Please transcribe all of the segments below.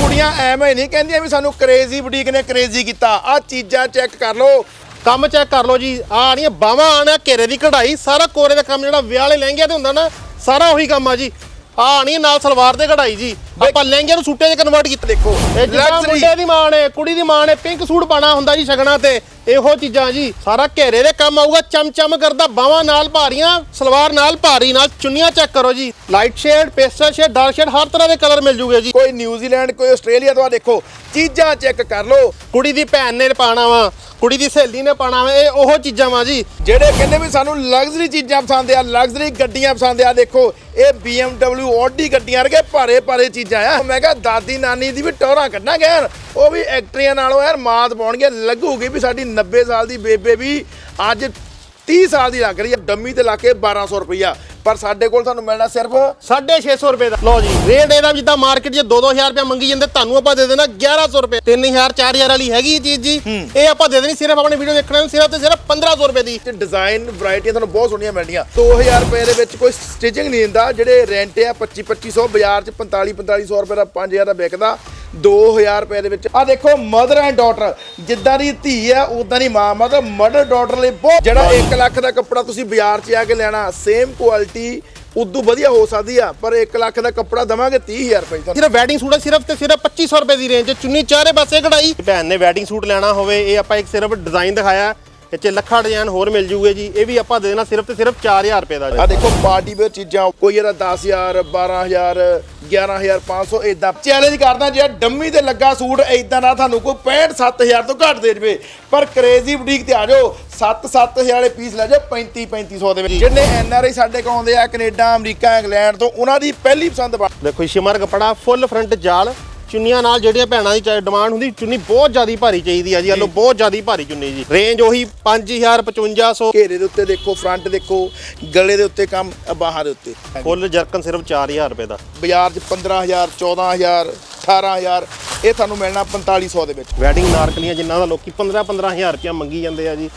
ਕੁੜੀਆਂ ਐਵੇਂ ਨਹੀਂ ਕਹਿੰਦੀਆਂ ਵੀ ਸਾਨੂੰ ਕ੍ਰੇਜ਼ੀ ਬੁਟੀਕ ਨੇ ਕ੍ਰੇਜ਼ੀ ਕੀਤਾ। ਆ ਚੀਜ਼ਾਂ ਚੈੱਕ ਕਰ ਲਓ। ਕੰਮ ਚੈੱਕ ਕਰ ਲਓ ਜੀ। ਆ ਨਹੀਂ ਬਾਵਾ ਆਣਾ ਘੇਰੇ ਦੀ ਕਢਾਈ, ਸਾਰਾ ਕੋਰੇ ਦਾ ਕੰਮ ਜਿਹੜਾ ਵਿਆਹ ਵਾਲੇ ਲਹਿੰਗਿਆਂ ਤੇ ਹੁੰਦਾ ਨਾ, ਸਾਰਾ ਉਹੀ ਕੰਮ ਆ ਜੀ। ਆ ਨਹੀਂ ਨਾਲ ਸਲਵਾਰ ਤੇ ਕਢਾਈ ਜੀ। ਆਪਾਂ ਲਹਿੰਗੇ ਨੂੰ ਸੂਟੇ 'ਚ ਕਨਵਰਟ ਕੀਤਾ। ਦੇਖੋ ਇਹ ਜਿੱਦਾਂ luxury। ਮੁੰਡੇ ਦੀ ਮਾਂ ਨੇ ਕੁੜੀ ਦੀ ਮਾਂ ਨੇ ਪਿੰਕ ਸੂਟ ਪਾਣਾ ਹੁੰਦਾ ਜੀ ਸ਼ਗਨਾਂ ਤੇ ਇਹੋ ਚੀਜ਼ਾਂ ਜੀ। ਸਾਰਾ ਘੇਰੇ ਦੇ ਕੰਮ ਆਊਗਾ ਚਮ ਚਮ ਕਰਦਾ ਬਾਹਾਂ ਨਾਲ ਭਾਰੀਆਂ ਸਲਵਾਰ ਨਾਲ ਭਾਰੀ ਨਾਲ ਚੁੰਨੀਆਂ ਚੈੱਕ ਕਰੋ ਜੀ। Light shade pastel shade dark shade ਹਰ ਤਰ੍ਹਾਂ ਦੇ ਕਲਰ ਮਿਲ ਜੂਗੇ ਜੀ। ਕੋਈ ਨਿਊਜ਼ੀਲੈਂਡ ਕੋਈ ਆਸਟ੍ਰੇਲੀਆ ਤੋਂ ਆ ਦੇਖੋ ਚੀਜ਼ਾਂ ਚੈੱਕ ਕਰ ਲਓ। ਕੁੜੀ ਦੀ ਭੈਣ ਨੇ ਪਾਣਾ ਵਾ ਕੁੜੀ ਦੀ ਸਹੇਲੀ ਨੇ ਪਾਣਾ ਵਾ ਇਹ ਉਹੋ ਚੀਜ਼ਾਂ ਵਾ ਜੀ। ਜਿਹੜੇ ਕਹਿੰਦੇ ਵੀ ਸਾਨੂੰ ਲਗਜ਼ਰੀ ਚੀਜ਼ਾਂ ਪਸੰਦ ਆ ਲਗਜ਼ਰੀ ਗੱਡੀਆਂ ਪਸੰਦ ਆ ਦੇਖੋ ਇਹ BMW Audi ਗੱਡੀਆਂ ਵਰਗੇ ਭਾਰੇ ਭਾਰੇ ਚੀਜ਼ਾਂ ਆ ਮੈਂ ਕਿਹਾ, ਦਾਦੀ ਨਾਨੀ ਦੀ ਵੀ ਟੋਰਾਂ ਕੱਢਾਂਗੇ ਯਾਰ ਉਹ ਵੀ ਐਕਟਰੀਆਂ ਨਾਲੋਂ ਯਾਰ ਮਾਤ ਪਾਉਣਗੇ। ਲੱਗੂਗੀ ਵੀ ਸਾਡੀ 90 ਸਾਲ ਦੀ ਬੇਬੇ ਵੀ ਅੱਜ 30 ਸਾਲ ਦੀ ਲੱਗ ਰਹੀ ਹੈ। ਡੰਮੀ ਤੇ ਲਾ ਕੇ 1200 ਰੁਪਈਆ। ਪਰ ਸਾਡੇ ਕੋਲ ਤੁਹਾਨੂੰ ਮਿਲਣਾ ਸਿਰਫ 650 ਰੁਪਏ ਦਾ। ਲਓ ਜੀ ਰੇਟ ਇਹਦਾ ਜਿੱਦਾਂ ਮਾਰਕੀਟ 'ਚ 2-2000 ਰੁਪਏ ਮੰਗੀ ਜਾਂਦੇ ਤੁਹਾਨੂੰ ਆਪਾਂ ਦੇ ਦੇਣਾ 1100 ਰੁਪਏ। 3000 4000 ਵਾਲੀ ਹੈਗੀ ਇਹ ਚੀਜ਼ ਜੀ। ਇਹ ਆਪਾਂ ਦੇ ਦੇਣੀ ਸਿਰਫ ਆਪਣੇ ਵੀਡੀਓ ਦੇਖਣ ਨੂੰ ਸਿਰਫ ਤੇ ਸਿਰਫ 1500 ਰੁਪਏ ਦੀ। ਤੇ ਡਿਜ਼ਾਈਨ ਵੈਰਾਈਟੀਆਂ ਤੁਹਾਨੂੰ ਬਹੁਤ ਸੋਹਣੀਆਂ ਮਿਲਣੀਆਂ। 2000 ਰੁਪਏ ਦੇ ਵਿੱਚ ਕੋਈ ਸਟਿਚਿੰਗ ਨਹੀਂ ਦਿੰਦਾ ਜਿਹੜੇ ਰੈਂਟ ਆ 25 2500 ਬਾਜ਼ਾਰ 'ਚ 45 4500 ਰੁਪਏ ਦਾ 5000 ਦਾ ਵਿਕਦਾ। 2000 ਰੁਪਏ ਦੇ ਵਿੱਚ ਆ ਦੇਖੋ ਮਦਰ ਐਂਡ ਡਾਟਰ ਜਿੱਦਾਂ ਦੀ ਧੀ ਆ ਉਦਾਂ ਦੀ ਮਾਂ। ਮਤਲਬ ਮਦਰ ਡਾਟਰ ਲਈ ਬਹੁਤ ਜਿਹੜਾ 1 ਲੱਖ ਦਾ ਕੱਪੜਾ ਤੁਸੀਂ ਬਾਜ਼ਾਰ 'ਚ ਆ ਕੇ ਲੈਣਾ ਸੇਮ ਕੁਆਲਿਟੀ ਉਦੋਂ ਵਧੀਆ ਹੋ ਸਕਦੀ ਆ ਪਰ 1 ਲੱਖ ਦਾ ਕੱਪੜਾ ਦਵਾਂਗੇ 30000 ਰੁਪਏ ਤੁਹਾਨੂੰ ਸਿਰਫ ਵੈਡਿੰਗ ਸੂਟ ਹੈ ਸਿਰਫ ਤੇ ਸਿਰਫ 2500 ਰੁਪਏ ਦੀ ਰੇਂਜ 'ਚ ਚੁੰਨੀ ਚਾਰੇ ਪਾਸੇ ਕਢਾਈ। ਭੈਣ ਨੇ ਵੈਡਿੰਗ ਸੂਟ ਲੈਣਾ ਹੋਵੇ ਇਹ ਆਪਾਂ ਇੱਕ ਸਿਰਫ ਡਿਜ਼ਾਈਨ ਦਿਖਾਇਆ। 'ਚ ਲੱਖਾਂ ਡਿਜ਼ਾਈਨ ਹੋਰ ਮਿਲ ਜੂਗੇ ਜੀ ਇਹ ਵੀ ਆਪਾਂ ਦੇ ਦੇਣਾ ਸਿਰਫ ਤੇ ਸਿਰਫ 4000 ਰੁਪਏ ਦਾ ਜੀ। ਆ ਦੇਖੋ ਪਾਰਟੀ ਵੇਅਰ ਚੀਜ਼ਾਂ ਕੋਈ ਇਹਦਾ 10000 12000 11500 ਇਦਾਂ ਚੈਲੰਜ ਕਰਦਾ ਜੇ ਡੰਮੀ ਤੇ ਲੱਗਾ ਸੂਟ ਇਦਾਂ ਦਾ ਤੁਹਾਨੂੰ ਕੋਈ 65 7000 ਤੋਂ ਘੱਟ ਦੇ ਜਵੇ ਪਰ ਕ੍ਰੇਜ਼ੀ ਬੁਟੀਕ ਤੇ ਆ ਜਾਓ 7 7000 ਵਾਲੇ ਪੀਸ ਲੈ ਜਾਓ 35 3500 ਦੇ ਵਿੱਚ। ਜਿਹਨੇ ਐਨਆਰਆਈ ਸਾਡੇ ਕੋਲ ਆਉਂਦੇ ਆ ਕੈਨੇਡਾ ਅਮਰੀਕਾ ਇੰਗਲੈਂਡ ਤੋਂ ਉਹਨਾਂ ਦੀ ਪਹਿਲੀ ਪਸੰਦ ਦੇਖੋ ਸ਼ਿਮਰ ਕਪੜਾ ਫੁੱਲ ਫਰੰਟ ਜਾਲ ਚੁੰਨੀਆਂ ਨਾਲ ਜਿਹੜੀਆਂ ਭੈਣਾਂ ਦੀ ਡਿਮਾਂਡ ਹੁੰਦੀ ਚੁੰਨੀ ਬਹੁਤ ਜ਼ਿਆਦੀ ਭਾਰੀ ਚਾਹੀਦੀ ਆ ਜੀ ਹਲੋ ਬਹੁਤ ਜ਼ਿਆਦੀ ਭਾਰੀ ਚੁੰਨੀ ਜੀ। ਰੇਂਜ ਉਹੀ 5000 5500 ਘੇਰੇ ਦੇ ਉੱਤੇ ਦੇਖੋ ਫਰੰਟ ਦੇਖੋ ਗਲੇ ਦੇ ਉੱਤੇ ਕੰਮ ਅ, ਬਾਹਾਂ ਦੇ ਉੱਤੇ। ਫੁੱਲ ਜਰਕਨ ਸਿਰਫ 4000 ਰੁਪਏ ਦਾ। ਬਾਜ਼ਾਰ 'ਚ 15000 14000 18000 ਇਹ ਤੁਹਾਨੂੰ ਮਿਲਣਾ 4500 ਦੇ ਵਿੱਚ। ਵੈਡਿੰਗ ਨਾਰਕਲੀਆਂ ਜਿਨ੍ਹਾਂ ਦਾ ਲੋਕੀ 15 15000 ਰੁਪਏ ਮੰਗੀ ਜਾਂਦੇ ਆ ਜੀ।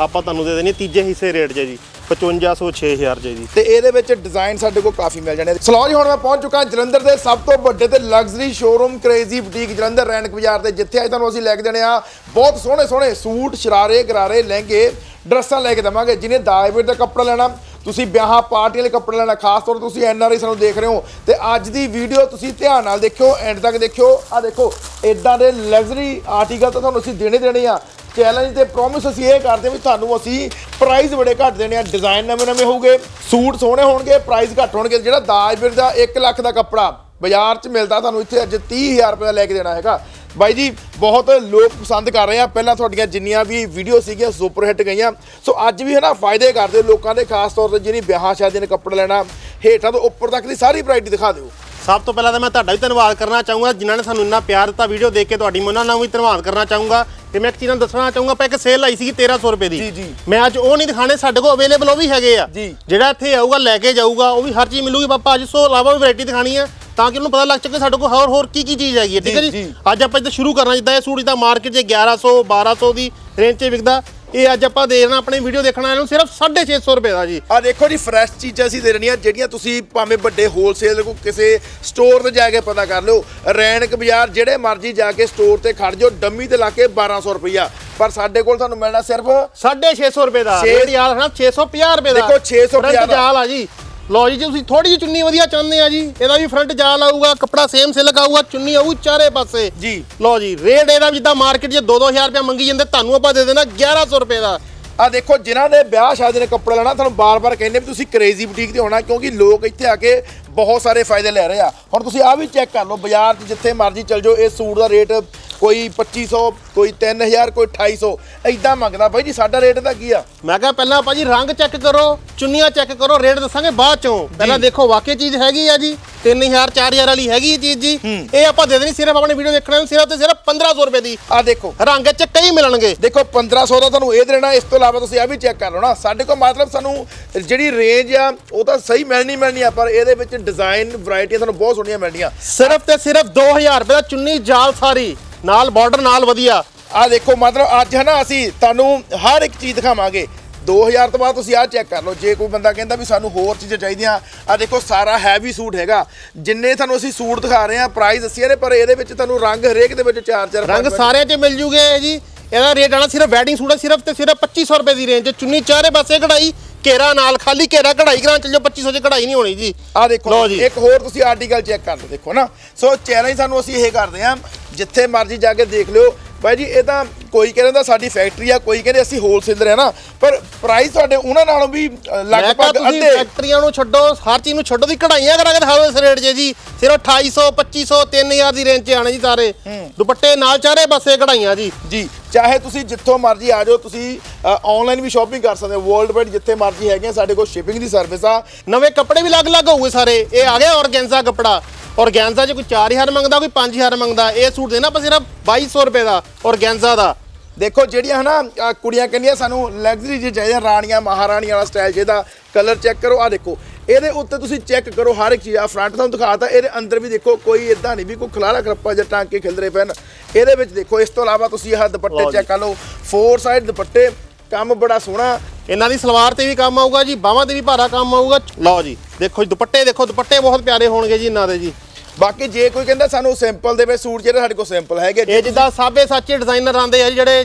ਆਪਾਂ ਤੁਹਾਨੂੰ ਦੇ ਦੇਣੀ ਤੀਜੇ ਹਿੱਸੇ ਰੇਟ 'ਚ ਜੀ। 5500 6000 'ਚ ਜੀ ਤੇ ਇਹਦੇ ਵਿੱਚ ਡਿਜ਼ਾਈਨ ਸਾਡੇ ਕੋਲ ਕਾਫੀ ਮਿਲ ਜਾਣੇ ਸਲੋ ਜੀ, ਹੁਣ ਮੈਂ ਪਹੁੰਚ ਚੁੱਕਾ ਜਲੰਧਰ ਦੇ ਸਭ ਤੋਂ ਵੱਡੇ ਤੇ luxury showroom crazy boutique Jalandhar Rainak Bazaar ਤੇ ਜਿੱਥੇ ਅੱਜ ਤੁਹਾਨੂੰ ਅਸੀਂ ਲੈ ਕੇ ਦੇਣੇ ਆ ਬਹੁਤ ਸੋਹਣੇ ਸੋਹਣੇ ਸੂਟ, ਸ਼ਰਾਰੇ, ਗਰਾਰੇ, ਲਹਿੰਗੇ, ਡਰੈਸਾਂ ਲੈ ਕੇ ਦਵਾਂਗੇ ਜਿਹਨੇ ਦਾਇਵੇਟ ਦਾ ਕੱਪੜਾ ਲੈਣਾ, ਤੁਸੀਂ ਵਿਆਹਾਂ ਪਾਰਟੀ ਵਾਲੇ ਕੱਪੜੇ ਲੈਣਾ, ਖਾਸ ਤੌਰ ਤੇ ਤੁਸੀਂ ਐੱਨ ਆਰ ਆਈ ਸਾਨੂੰ ਦੇਖ ਰਹੇ ਹੋ। ਤੇ ਅੱਜ ਦੀ ਵੀਡੀਓ ਤੁਸੀਂ ਧਿਆਨ ਨਾਲ ਦੇਖਿਓ ਐਂਡ ਤੱਕ ਦੇਖਿਓ। ਆ ਦੇਖੋ ਇਦਾਂ ਦੇ ਲਗਜ਼ਰੀ ਆਰਟੀਕਲ ਤਾਂ ਤੁਹਾਨੂੰ ਅਸੀਂ ਦੇਣੇ ਦੇਣੇ ਆ। ਚੈਲੰਜ ਤੇ ਪ੍ਰੋਮਿਸ ਅਸੀਂ ਇਹ ਕਰਦੇ ਹਾਂ ਵੀ ਤੁਹਾਨੂੰ ਅਸੀਂ ਪ੍ਰਾਈਸ ਬੜੇ ਘੱਟ ਦੇਣੇ ਆ ਡਿਜ਼ਾਈਨ ਨਵੇਂ ਨਵੇਂ ਹੋਊਗੇ, ਸੂਟ ਸੋਹਣੇ ਹੋਣਗੇ ਪ੍ਰਾਈਸ ਘੱਟ ਹੋਣਗੇ, ਜਿਹੜਾ ਦਾਜਬੀਰ ਦਾ 1 ਲੱਖ ਦਾ ਕੱਪੜਾ ਬਾਜ਼ਾਰ 'ਚ ਮਿਲਦਾ, ਤੁਹਾਨੂੰ ਇੱਥੇ ਅੱਜ 30000 ਰੁਪਏ ਦਾ ਲੈ ਕੇ ਦੇਣਾ ਹੈਗਾ। ਬਾਈ ਜੀ ਬਹੁਤ ਲੋਕ ਪਸੰਦ ਕਰ ਰਹੇ ਆ। ਪਹਿਲਾਂ ਤੁਹਾਡੀਆਂ ਜਿੰਨੀਆਂ ਵੀ ਵੀਡੀਓ ਸੀਗੀਆਂ ਸੁਪਰ ਹਿੱਟ ਗਈਆਂ। ਸੋ ਅੱਜ ਵੀ ਹੈ ਨਾ ਫਾਇਦੇ ਕਰਦੇ ਲੋਕਾਂ ਦੇ ਖਾਸ ਤੌਰ ਤੇ ਜਿਹਨੀ ਵਿਆਹਾਂ ਸ਼ਾਦੀਆਂ ਨੇ ਕੱਪੜੇ ਲੈਣਾ ਹੇਠਾਂ ਤੋਂ ਉੱਪਰ ਤੱਕ ਦੀ ਸਾਰੀ ਵੈਰਾਈਟੀ ਦਿਖਾ ਦਿਓ। ਸਭ ਤੋਂ ਪਹਿਲਾਂ ਤਾਂ ਮੈਂ ਤੁਹਾਡਾ ਵੀ ਧੰਨਵਾਦ ਕਰਨਾ ਚਾਹੂੰਗਾ ਜਿਨ੍ਹਾਂ ਨੇ ਸਾਨੂੰ ਇੰਨਾ ਪਿਆਰ ਦਿੱਤਾ ਵੀਡੀਓ ਦੇਖ ਕੇ ਤੁਹਾਡੀ ਮੈਂ ਉਹਨਾਂ ਨਾਲ ਵੀ ਧੰਨਵਾਦ ਕਰਨਾ ਚਾਹੂੰਗਾ। ਤੇ ਮੈਂ ਇੱਕ ਚੀਜ਼ ਨੂੰ ਦੱਸਣਾ ਚਾਹੂੰਗਾ ਆਪਾਂ ਇੱਕ ਸੇਲ ਆਈ ਸੀਗੀ 1300 ਰੁਪਏ ਦੀ। ਜੀ, ਜੀ। ਮੈਂ ਅੱਜ ਉਹ ਨਹੀਂ ਦਿਖਾਣੇ ਸਾਡੇ ਕੋਲ ਅਵੇਲੇਬਲ ਉਹ ਵੀ ਹੈਗੇ ਆ। ਜੀ। ਜਿਹੜਾ ਇੱਥੇ ਆਊਗਾ ਲੈ ਕੇ ਜਾਊਗਾ ਉਹ ਵੀ ਹਰ ਚੀਜ਼ ਮਿਲੂਗੀ। ਪਾਪਾ ਅੱਜ ਇਸ ਤੋਂ ਇਲਾਵਾ ਵੀ ਵੈਰਾਈਟੀ ਦਿਖਾਣੀ ਆ। ਤਾਂ ਕਿ ਉਹਨੂੰ ਪਤਾ ਲੱਗ ਸਕੇ ਸਾਡੇ ਕੋਲ ਹੋਰ ਹੋਰ ਕੀ ਕੀ ਚੀਜ਼ ਹੈਗੀ ਹੈ ਠੀਕ ਹੈ ਜੀ। ਅੱਜ ਆਪਾਂ ਇੱਥੇ ਸ਼ੁਰੂ ਕਰਨਾ ਜਿੱਦਾਂ ਇਹ ਸੂਟ ਜਿੱਦਾਂ ਮਾਰਕੀਟ 'ਚ 1100 1200 ਦੀ ਰੇਂਜ 'ਚ ਵਿਕਦਾ ਇਹ ਅੱਜ ਆਪਾਂ ਦੇ ਦੇਣਾ ਆਪਣੇ ਵੀਡੀਓ ਦੇਖਣਾ ਇਹਨੂੰ ਸਿਰਫ 650 ਰੁਪਏ ਦਾ ਜੀ। ਆ ਦੇਖੋ ਜੀ ਫਰੈਸ਼ ਚੀਜ਼ਾਂ ਅਸੀਂ ਦੇ ਰਹੀਆਂ ਜਿਹੜੀਆਂ ਤੁਸੀਂ ਭਾਵੇਂ ਵੱਡੇ ਹੋਲਸੇਲ ਕੋ ਕਿਸੇ ਸਟੋਰ ਤੇ ਜਾ ਕੇ ਪਤਾ ਕਰ ਲਿਓ ਰੈਣਕ ਬਾਜ਼ਾਰ ਜਿਹੜੇ ਮਰਜ਼ੀ ਜਾ ਕੇ ਸਟੋਰ ਤੇ ਖੜ ਜਾਓ ਡੰਮੀ ਤੇ ਲਾ ਕੇ 1200 ਰੁਪਈਆ। ਪਰ ਸਾਡੇ ਕੋਲ ਤੁਹਾਨੂੰ ਮਿਲਣਾ ਸਿਰਫ 650 ਰੁਪਏ ਦਾ ਛੇ- ਰੇਟ ਯਾਦ ਰੱਖਣਾ 650 ਰੁਪਏ ਦਾ। ਦੇਖੋ, 650 ਫਰੰਟ ਦਾ। ਜਾਲ ਆ ਜੀ। ਲਓ ਜੀ ਜੇ ਤੁਸੀਂ ਥੋੜੀ ਜਿਹੀ ਚੁੰਨੀ ਵਧੀਆ ਚਾਹੁੰਦੇ ਆ ਜੀ ਇਹਦਾ ਵੀ ਫਰੰਟ ਜਾਲ ਆਊਗਾ ਕੱਪੜਾ ਸੇਮ ਸਿਲਕ ਆਊਗਾ ਚੁੰਨੀ ਆਊ ਚਾਰੇ ਪਾਸੇ ਜੀ। ਲਓ ਜੀ ਰੇਟ ਇਹਦਾ ਜਿੱਦਾਂ ਮਾਰਕੀਟ 'ਚ 2-2000 ਰੁਪਏ ਮੰਗੀ ਜਾਂਦੇ ਤੁਹਾਨੂੰ ਆਪਾਂ ਦੇ ਦੇਣਾ 1100 ਰੁਪਏ ਦਾ ਆ ਦੇਖੋ ਜਿਨ੍ਹਾਂ ਨੇ ਵਿਆਹ ਸ਼ਾਦੀ ਨੇ ਕੱਪੜਾ ਲੈਣਾ ਤੁਹਾਨੂੰ ਬਾਰ-ਬਾਰ ਕਹਿੰਦੇ ਵੀ ਤੁਸੀਂ ਕ੍ਰੇਜ਼ੀ ਬੁਟੀਕ ਤੇ ਆਉਣਾ ਕਿਉਂਕਿ ਲੋਕ ਇੱਥੇ ਆ ਕੇ ਬਹੁਤ ਸਾਰੇ ਫਾਇਦੇ ਲੈ ਰਹੇ ਆ। ਹੁਣ ਤੁਸੀਂ ਆ ਵੀ ਚੈੱਕ ਕਰ ਲਓ ਬਾਜ਼ਾਰ 'ਚ ਜਿੱਥੇ ਮਰਜ਼ੀ ਚਲ ਜਾਓ ਇਹ ਸੂਟ ਦਾ ਰੇਟ ਕੋਈ 2500 ਕੋਈ 3000 ਕੋਈ 2800 ਐਦਾਂ ਮੰਗਦਾ। ਬਾਈ ਜੀ ਸਾਡਾ ਰੇਟ ਦਾ ਕੀ ਆ? ਮੈਂ ਕਿਹਾ ਪਹਿਲਾਂ ਆਪਾਂ ਜੀ ਰੰਗ ਚੈੱਕ ਕਰੋ ਚੁੰਨੀਆਂ ਚੈੱਕ ਕਰੋ ਰੇਟ ਦੱਸਾਂਗੇ ਬਾਅਦ ਚੋਂ। ਪਹਿਲਾਂ ਦੇਖੋ ਵਾਕਈ ਚੀਜ਼ ਹੈਗੀ ਆ ਜੀ 3000 4000 ਵਾਲੀ ਹੈਗੀ ਇਹ ਚੀਜ਼ ਜੀ। ਇਹ ਆਪਾਂ ਦੇ ਦੇਣੀ ਸਿਰਫ ਆਪਣੇ ਵੀਡੀਓ ਦੇਖਣ ਨੂੰ ਸਿਰਫ ਤੇ ਸਿਰਫ 1500 ਰੁਪਏ ਦੀ। ਆ ਦੇਖੋ। ਰੰਗ 'ਚ ਕਈ ਮਿਲਣਗੇ। ਦੇਖੋ 1500 ਦਾ ਤੁਹਾਨੂੰ ਇਹ ਦੇਣਾ ਇਸ ਤੋਂ ਇਲਾਵਾ ਤੁਸੀਂ ਆ ਵੀ ਚੈੱਕ ਕਰ ਲਓ ਨਾ। ਸਾਡੇ ਕੋਲ ਮਤਲਬ ਸਾਨੂੰ ਜਿਹੜੀ ਰੇਂਜ ਆ ਉਹ ਤਾਂ ਸਹੀ ਮਿਲਣੀ ਮਿਲਣੀ ਆ ਪਰ ਇਹਦੇ ਵਿੱਚ ਡਿਜ਼ਾਈਨ ਵੈਰਾਈਟੀਆਂ ਤੁਹਾਨੂੰ ਬਹੁਤ ਸੋਹਣੀਆਂ ਮਿਲਣੀਆਂ ਸਿਰਫ ਤੇ ਸਿਰਫ 2000 ਰੁਪਏ ਦਾ ਚੁੰਨੀ ਜਾਲ ਸਾਰੀ ਨਾਲ ਬਾਰਡਰ ਨਾਲ ਵਧੀਆ। ਆ ਦੇਖੋ ਮਤਲਬ ਅੱਜ ਹੈ ਨਾ ਅਸੀਂ ਤੁਹਾਨੂੰ ਹਰ ਇੱਕ ਚੀਜ਼ ਦਿਖਾਵਾਂਗੇ। 2000 ਤੋਂ ਬਾਅਦ ਤੁਸੀਂ ਆਹ ਚੈੱਕ ਕਰ ਲਓ। ਜੇ ਕੋਈ ਬੰਦਾ ਕਹਿੰਦਾ ਵੀ ਸਾਨੂੰ ਹੋਰ ਚੀਜ਼ਾਂ ਚਾਹੀਦੀਆਂ ਆ ਦੇਖੋ ਸਾਰਾ ਹੈਵੀ ਸੂਟ ਹੈਗਾ। ਜਿੰਨੇ ਤੁਹਾਨੂੰ ਅਸੀਂ ਸੂਟ ਦਿਖਾ ਰਹੇ ਆ ਪ੍ਰਾਈਸ ਦੱਸਿਆ ਨੇ ਪਰ ਇਹਦੇ ਵਿੱਚ ਤੁਹਾਨੂੰ ਰੰਗ ਹਰੇਕ ਦੇ ਵਿੱਚ ਚਾਰ ਚਾਰ ਰੰਗ ਸਾਰਿਆਂ 'ਚ ਮਿਲ ਜੂਗੇ ਜੀ। ਇਹਦਾ ਰੇਟ ਆਣਾ ਸਿਰਫ ਵੈਡਿੰਗ ਸੂਟ ਹੈ ਸਿਰਫ ਤੇ ਸਿਰਫ 2500 ਰੁਪਏ ਦੀ ਰੇਂਜ 'ਚ ਚੁੰਨੀ ਚਾਰੇ ਪਾਸੇ ਕਢਾਈ ਘੇਰਾ ਨਾਲ ਖਾਲੀ ਘੇਰਾ ਕਢਾਈ ਕਰਾਂ ਚੱਲੋ 2500 'ਚ ਕਢਾਈ ਨਹੀਂ ਹੋਣੀ ਜੀ। ਆ ਦੇਖੋ ਲਓ ਜੀ। ਇੱਕ ਹੋਰ ਤੁਸੀਂ ਆਰਟੀਕਲ ਚੈੱਕ ਕਰ ਲਓ ਦੇਖੋ ਨਾ। ਸੋ ਚੈਲੰਜ ਸਾਨੂੰ ਅਸੀਂ ਇਹ ਕਰਦੇ ਆ ਜਿੱਥੇ ਮਰਜ਼ੀ ਜਾ ਕੇ ਦੇਖ ਲਿਓ। ਬਾਈ ਜੀ ਇਹ ਤਾਂ ਕੋਈ ਕਹਿੰਦਾ ਸਾਡੀ ਫੈਕਟਰੀ ਆ ਕੋਈ ਕਹਿੰਦੇ ਅਸੀਂ ਹੋਲਸੇਲਰ ਹੈ ਨਾ। ਪਰ ਪ੍ਰਾਈਸ ਤੁਹਾਡੇ ਉਹਨਾਂ ਨਾਲੋਂ ਵੀ ਅ, ਮੈਂ ਕਿਹਾ ਲਗਭਗ ਤੁਸੀਂ ਅੱਧੇ। ਫੈਕਟਰੀਆਂ ਨੂੰ ਛੱਡੋ ਹਰ ਚੀਜ਼ ਨੂੰ ਛੱਡੋ ਦੀ ਕਢਾਈਆਂ ਕਰਾ ਕੇ ਦਿਖਾਓ ਇਸ ਰੇਟ 'ਚ ਜੀ। ਸਿਰਫ 2800 2500 3000 ਦੀ ਰੇਂਜ 'ਚ ਆਣੇ ਜੀ ਸਾਰੇ। ਦੁਪੱਟੇ ਨਾਲ ਚਾਰੇ ਪਾਸੇ ਕਢਾਈਆਂ ਜੀ। ਜੀ। ਚਾਹੇ ਤੁਸੀਂ ਜਿੱਥੋਂ ਮਰਜ਼ੀ ਆ ਜਾਓ ਤੁਸੀਂ ਆਨਲਾਈਨ ਵੀ ਸ਼ਾਪਿੰਗ ਕਰ ਸਕਦੇ ਹੋ। ਵਰਲਡ ਵਾਈਡ ਜਿੱਥੇ ਮਰਜ਼ੀ ਹੈਗੇ ਆ, ਸਾਡੇ ਕੋਲ ਸ਼ਿਪਿੰਗ ਦੀ ਸਰਵਿਸ ਆ। ਨਵੇਂ ਕੱਪੜੇ ਵੀ ਅਲੱਗ-ਅਲੱਗ ਹੋਊਗੇ ਸਾਰੇ। ਇਹ ਆ ਗਿਆ ਔਰਗੈਂਜ਼ਾ ਕੱਪੜਾ। ਔਰਗੈਂਜ਼ਾ 'ਚ ਕੋਈ 4000 ਮੰਗਦਾ ਕੋਈ 5000 ਮੰਗਦਾ ਇਹ ਸੂਟ ਦੇਣਾ ਆਪਾਂ ਸਿਰਫ 2200 ਰੁਪਏ ਦਾ ਔਰਗੈਂਜ਼ਾ ਦਾ। ਦੇਖੋ ਜਿਹੜੀਆਂ ਹਨਾ ਅ, ਕੁੜੀਆਂ ਕਹਿੰਦੀਆਂ ਸਾਨੂੰ ਲਗਜ਼ਰੀ ਜਿਹੀ ਚਾਹੀਦੀਆਂ ਰਾਣੀਆਂ ਮਹਾਰਾਣੀ ਵਾਲਾ ਸਟਾਈਲ ਜਿਹਦਾ ਕਲਰ ਚੈੱਕ ਕਰੋ। ਆ ਦੇਖੋ ਇਹਦੇ ਉੱਤੇ ਤੁਸੀਂ ਚੈੱਕ ਕਰੋ ਹਰ ਇੱਕ ਚੀਜ਼ ਆ ਫਰੰਟ ਤੁਹਾਨੂੰ ਦਿਖਾਤਾ ਇਹਦੇ ਅੰਦਰ ਵੀ ਦੇਖੋ ਕੋਈ ਇਦਾਂ ਨਹੀਂ ਵੀ ਕੋਈ ਖਲਾਰਾ ਖਰੱਪਾ ਜਾਂ ਟਾਂਗ ਕੇ ਖਿਲਰੇ ਪੈਣ। ਇਹਦੇ ਵਿੱਚ ਦੇਖੋ ਇਸ ਤੋਂ ਇਲਾਵਾ ਤੁਸੀਂ ਆਹ ਦੁਪੱਟੇ। ਚੈੱਕ ਕਰ ਲਓ ਫੋਰ ਸਾਈਡ ਦੁਪੱਟੇ ਕੰਮ ਬੜਾ ਸੋਹਣਾ। ਇਹਨਾਂ ਦੀ ਸਲਵਾਰ ਤੇ ਵੀ ਕੰਮ ਆਊਗਾ ਜੀ ਬਾਹਾਂ ਤੇ ਵੀ ਭਾਰਾ ਕੰਮ ਆਊਗਾ। ਲਓ ਜੀ ਦੇਖੋ ਜੀ ਦੁਪੱਟੇ ਦੇਖੋ ਦੁਪੱਟੇ ਬਹੁਤ ਪਿਆਰੇ ਹੋਣਗੇ ਜੀ ਇਹਨਾਂ ਦੇ ਜੀ। ਬਾਕੀ ਜੇ ਕੋਈ ਕਹਿੰਦਾ ਸਾਨੂੰ ਸਿੰਪਲ ਦੇ ਵਿੱਚ ਸੂਟ ਜਿਹੜੇ ਸਾਡੇ ਕੋਲ ਸਿੰਪਲ ਹੈਗੇ ਇਹ ਜਿੱਦਾਂ ਸਾਬੇ ਸਾਚੇ ਡਿਜ਼ਾਈਨਰ ਆਂਦੇ ਆ ਜੀ ਜਿਹੜੇ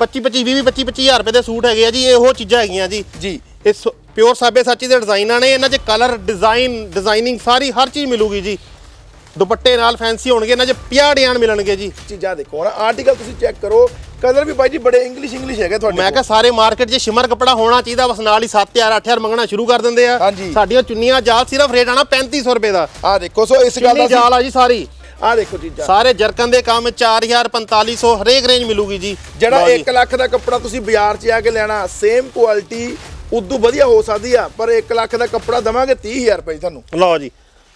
25 25 20 25 25000 ਰੁਪਏ ਦੇ ਸੂਟ ਹੈਗੇ ਆ ਜੀ ਇਹੋ ਚੀਜ਼ਾਂ ਹੈਗੀਆਂ ਜੀ। ਜੀ। ਇਹ ਪਿਓਰ ਸਾਬੇ ਸਾਚੀ ਦੇ ਡਿਜ਼ਾਈਨਾਂ ਨੇ ਇਹਨਾਂ 'ਚ ਕਲਰ ਡਿਜ਼ਾਈਨ ਡਿਜ਼ਾਈਨਿੰਗ ਸਾਰੀ ਹਰ ਚੀਜ਼ ਮਿਲੂਗੀ ਜੀ। ਦੁਪੱਟੇ ਨਾਲ ਫੈਂਸੀ ਹੋਣਗੇ ਇਹਨਾਂ 'ਚ 50 ਡਿਜ਼ਾਈਨ ਮਿਲਣਗੇ ਜੀ। ਚੀਜ਼ਾਂ ਦੇਖੋ ਨਾ ਆਰਟੀਕਲ ਤੁਸੀਂ ਚੈੱਕ ਕਰੋ ਕਲਰ ਵੀ ਬਾਈ ਜੀ ਬੜੇ ਇੰਗਲਿਸ਼ ਇੰਗਲਿਸ਼ ਹੈਗੇ ਤੁਹਾਡੇ ਮੈਂ। ਕਿਹਾ ਸਾਰੇ ਮਾਰਕੀਟ 'ਚ ਸ਼ਿਮਰ ਕੱਪੜਾ ਹੋਣਾ ਚਾਹੀਦਾ ਬਸ ਨਾਲ ਹੀ 7000 8000 ਮੰਗਣਾ ਸ਼ੁਰੂ ਕਰ ਦਿੰਦੇ ਆ। ਹਾਂਜੀ। ਸਾਡੀਆਂ ਚੁੰਨੀਆਂ ਜਾਲ ਸਿਰਫ ਰੇਟ ਆਣਾ 3500 ਰੁਪਏ ਦਾ। ਆਹ ਦੇਖੋ ਸੋ ਇਸ ਗੱਲ ਚੁੰਨੀ ਦਾ ਜਾਲ ਆ ਜੀ ਸਾਰੀ। ਆਹ ਦੇਖੋ ਚੀਜ਼ਾਂ। ਸਾਰੇ ਜਰਕਨ ਦੇ ਕੰਮ 4000 4500 ਹਰੇਕ ਰੇਂਜ ਮਿਲੂਗੀ ਜੀ। ਜਿਹੜਾ ਲਓ ਜੀ। 1 ਲੱਖ ਦਾ ਕੱਪੜਾ ਤੁਸੀਂ ਬਾਜ਼ਾਰ 'ਚ ਆ ਕੇ ਲੈਣਾ ਸੇਮ ਕੁਆਲਿਟੀ ਉਦੋਂ ਵਧੀਆ ਹੋ ਸਕਦੀ ਆ, ਪਰ 1 ਲੱਖ ਦਾ ਕੱਪੜਾ ਦਵਾਂਗੇ 30000 ਰੁਪਏ ਤੁਹਾਨੂੰ। ਲਓ ਜੀ,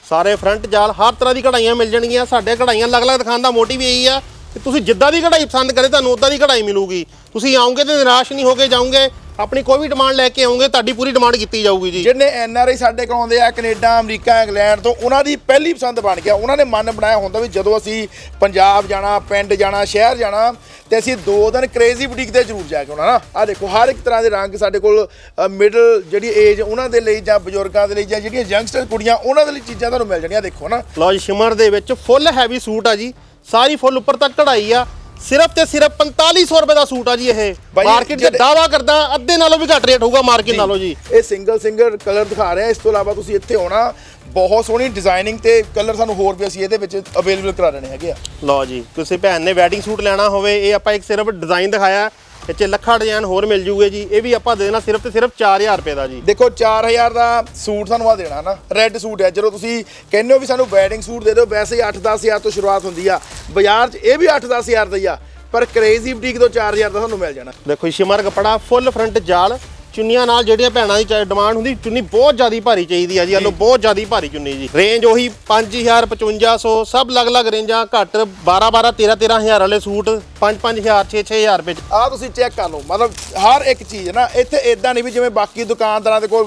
ਸਾਰੇ ਫਰੰਟ ਜਾਲ, ਹਰ ਤਰ੍ਹਾਂ ਦੀ ਕਢਾਈਆਂ ਮਿਲ ਜਾਣਗੀਆਂ, ਸਾਡੇ ਕਢਾਈਆਂ ਅਲੱਗ-ਅਲੱਗ ਦਿਖਾਉਣ ਦਾ ਮੋਟਿਵ ਇਹੀ ਆ ਕਿ ਤੁਸੀਂ ਜਿੱਦਾਂ ਦੀ ਕਢਾਈ ਪਸੰਦ ਕਰੇ, ਤੁਹਾਨੂੰ ਉਦਾਂ ਦੀ ਕਢਾਈ ਮਿਲੂਗੀ। ਤੁਸੀਂ ਆਓਗੇ ਤੇ ਨਿਰਾਸ਼ ਨਹੀਂ ਹੋਗੇ ਜਾਓਗੇ ਆਪਣੀ ਕੋਈ ਵੀ ਡਿਮਾਂਡ ਲੈ ਕੇ ਆਓਗੇ ਤੁਹਾਡੀ ਪੂਰੀ ਡਿਮਾਂਡ ਕੀਤੀ ਜਾਊਗੀ ਜੀ। ਜਿਹਨੇ ਐਨ ਆਰ ਆਈ ਸਾਡੇ ਕੋਲ ਆਉਂਦੇ ਆ ਕੈਨੇਡਾ ਅਮਰੀਕਾ ਇੰਗਲੈਂਡ ਤੋਂ ਉਹਨਾਂ ਦੀ ਪਹਿਲੀ ਪਸੰਦ ਬਣ ਗਿਆ। ਉਹਨਾਂ ਨੇ ਮਨ ਬਣਾਇਆ ਹੁੰਦਾ ਵੀ ਜਦੋਂ ਅਸੀਂ ਪੰਜਾਬ ਜਾਣਾ ਪਿੰਡ ਜਾਣਾ ਸ਼ਹਿਰ ਜਾਣਾ ਤੇ ਅਸੀਂ ਦੋ ਦਿਨ ਕ੍ਰੇਜ਼ੀ ਬੁਟੀਕ ਤੇ ਜ਼ਰੂਰ ਜਾ ਕੇ ਆਉਣਾ ਨਾ। ਆ ਦੇਖੋ ਹਰ ਇੱਕ ਤਰ੍ਹਾਂ ਦੇ ਰੰਗ ਸਾਡੇ ਕੋਲ ਮਿਡਲ ਜਿਹੜੀ ਏਜ ਉਹਨਾਂ ਦੇ ਲਈ ਜਾਂ ਬਜ਼ੁਰਗਾਂ ਦੇ ਲਈ ਜਾਂ ਜਿਹੜੀਆਂ ਯੰਗਸਟਰ ਕੁੜੀਆਂ ਉਹਨਾਂ ਦੇ ਲਈ ਚੀਜ਼ਾਂ ਤੁਹਾਨੂੰ ਮਿਲ ਜਾਣੀਆਂ ਦੇਖੋ ਨਾ। ਲਓ ਜੀ ਸ਼ਿਮਰ ਦੇ ਵਿੱਚ ਫੁੱਲ ਹੈਵੀ ਸੂਟ ਆ ਜੀ। ਸਾਰੀ ਫੁੱਲ ਉੱਪਰ ਤੱਕ ਕਢਾਈ ਆ। ਸਿਰਫ ਤੇ ਸਿਰਫ 4500 ਰੁਪਏ ਦਾ ਸੂਟ ਆ ਜੀ ਇਹ। ਬਾਈ, ਮਾਰਕੀਟ ਜਿਹੜੇ- ਦਾਵਾ ਕਰਦਾ ਅੱਧੇ ਨਾਲੋਂ ਵੀ ਘੱਟ ਰੇਟ ਹੋਊਗਾ ਮਾਰਕੀਟ ਨਾਲੋਂ ਜੀ। ਇਹ ਸਿੰਗਲ ਸਿੰਗਲ ਕਲਰ ਦਿਖਾ ਰਹੇ ਆ ਇਸ ਤੋਂ ਇਲਾਵਾ ਤੁਸੀਂ ਇੱਥੇ ਆਉਣਾ। ਬਹੁਤ ਸੋਹਣੀ ਡਿਜ਼ਾਈਨਿੰਗ ਤੇ ਕਲਰ ਸਾਨੂੰ ਹੋਰ ਵੀ ਅਸੀਂ ਇਹਦੇ ਵਿੱਚ ਅਵੇਲੇਬਲ ਕਰਾ ਦੇਣੇ ਹੈਗੇ ਆ। ਲਓ ਜੀ ਤੁਸੀਂ ਭੈਣ ਨੇ ਵੈਡਿੰਗ ਸੂਟ ਲੈਣਾ ਹੋਵੇ ਇਹ ਆਪਾਂ ਇੱਕ ਸਿਰਫ ਡਿਜ਼ਾਈਨ ਦਿਖਾਇਆ। ਇਹ 'ਚ ਲੱਖਾਂ ਡਿਜ਼ਾਈਨ ਹੋਰ ਮਿਲ ਜੂਗੇ ਜੀ। ਇਹ ਵੀ ਆਪਾਂ ਦੇ ਦੇਣਾ ਸਿਰਫ ਤੇ ਸਿਰਫ 4000 ਰੁਪਏ ਦਾ ਜੀ। ਦੇਖੋ 4000 ਦਾ ਸੂਟ ਸਾਨੂੰ ਆ ਦੇਣਾ ਨਾ। ਰੈੱਡ ਸੂਟ ਹੈ। ਜਦੋਂ ਤੁਸੀਂ ਕਹਿੰਦੇ ਹੋ ਵੀ ਸਾਨੂੰ ਵੈਡਿੰਗ ਸੂਟ ਦੇ ਦਿਓ ਵੈਸੇ ਹੀ 8-10000 ਤੋਂ ਸ਼ੁਰੂਆਤ ਹੁੰਦੀ ਆ। ਬਾਜ਼ਾਰ 'ਚ ਇਹ ਵੀ 8-10000 ਦਾ ਹੀ ਆ। ਪਰ ਕ੍ਰੇਜ਼ੀ ਬੁਟੀਕ ਤੋਂ 4000 ਦਾ ਤੁਹਾਨੂੰ ਮਿਲ ਜਾਣਾ। ਦੇਖੋ ਸ਼ਿਮਰ ਕਪੜਾ ਫੁੱਲ ਫਰੰਟ ਜਾਲ। ਚੁੰਨੀਆਂ ਨਾਲ ਜਿਹੜੀਆਂ ਭੈਣਾਂ ਦੀ ਡਿਮਾਂਡ ਹੁੰਦੀ ਚੁੰਨੀ ਬਹੁਤ ਜ਼ਿਆਦੀ ਭਾਰੀ ਚਾਹੀਦੀ ਆ ਜੀ ਆਲੋ ਬਹੁਤ ਜ਼ਿਆਦੀ ਭਾਰੀ ਚੁੰਨੀ ਜੀ। ਰੇਂਜ ਉਹੀ 5000 5500 ਸਭ ਅਲੱਗ-ਅਲੱਗ ਰੇਂਜਾਂ ਘੱਟ 12 12 13 13000 ਵਾਲੇ ਸੂਟ 5 5000 6 6000 ਰੁਪਏ 'ਚ। ਆ ਤੁਸੀਂ ਚੈੱਕ ਕਰ ਲਓ ਮਤਲਬ ਹਰ ਇੱਕ ਚੀਜ਼ ਨਾ ਇੱਥੇ ਇਦਾਂ ਨਹੀਂ ਵੀ ਜਿਵੇਂ ਬਾਕੀ ਦੁਕਾਨਦਾਰਾਂ ਦੇ ਕੋਲ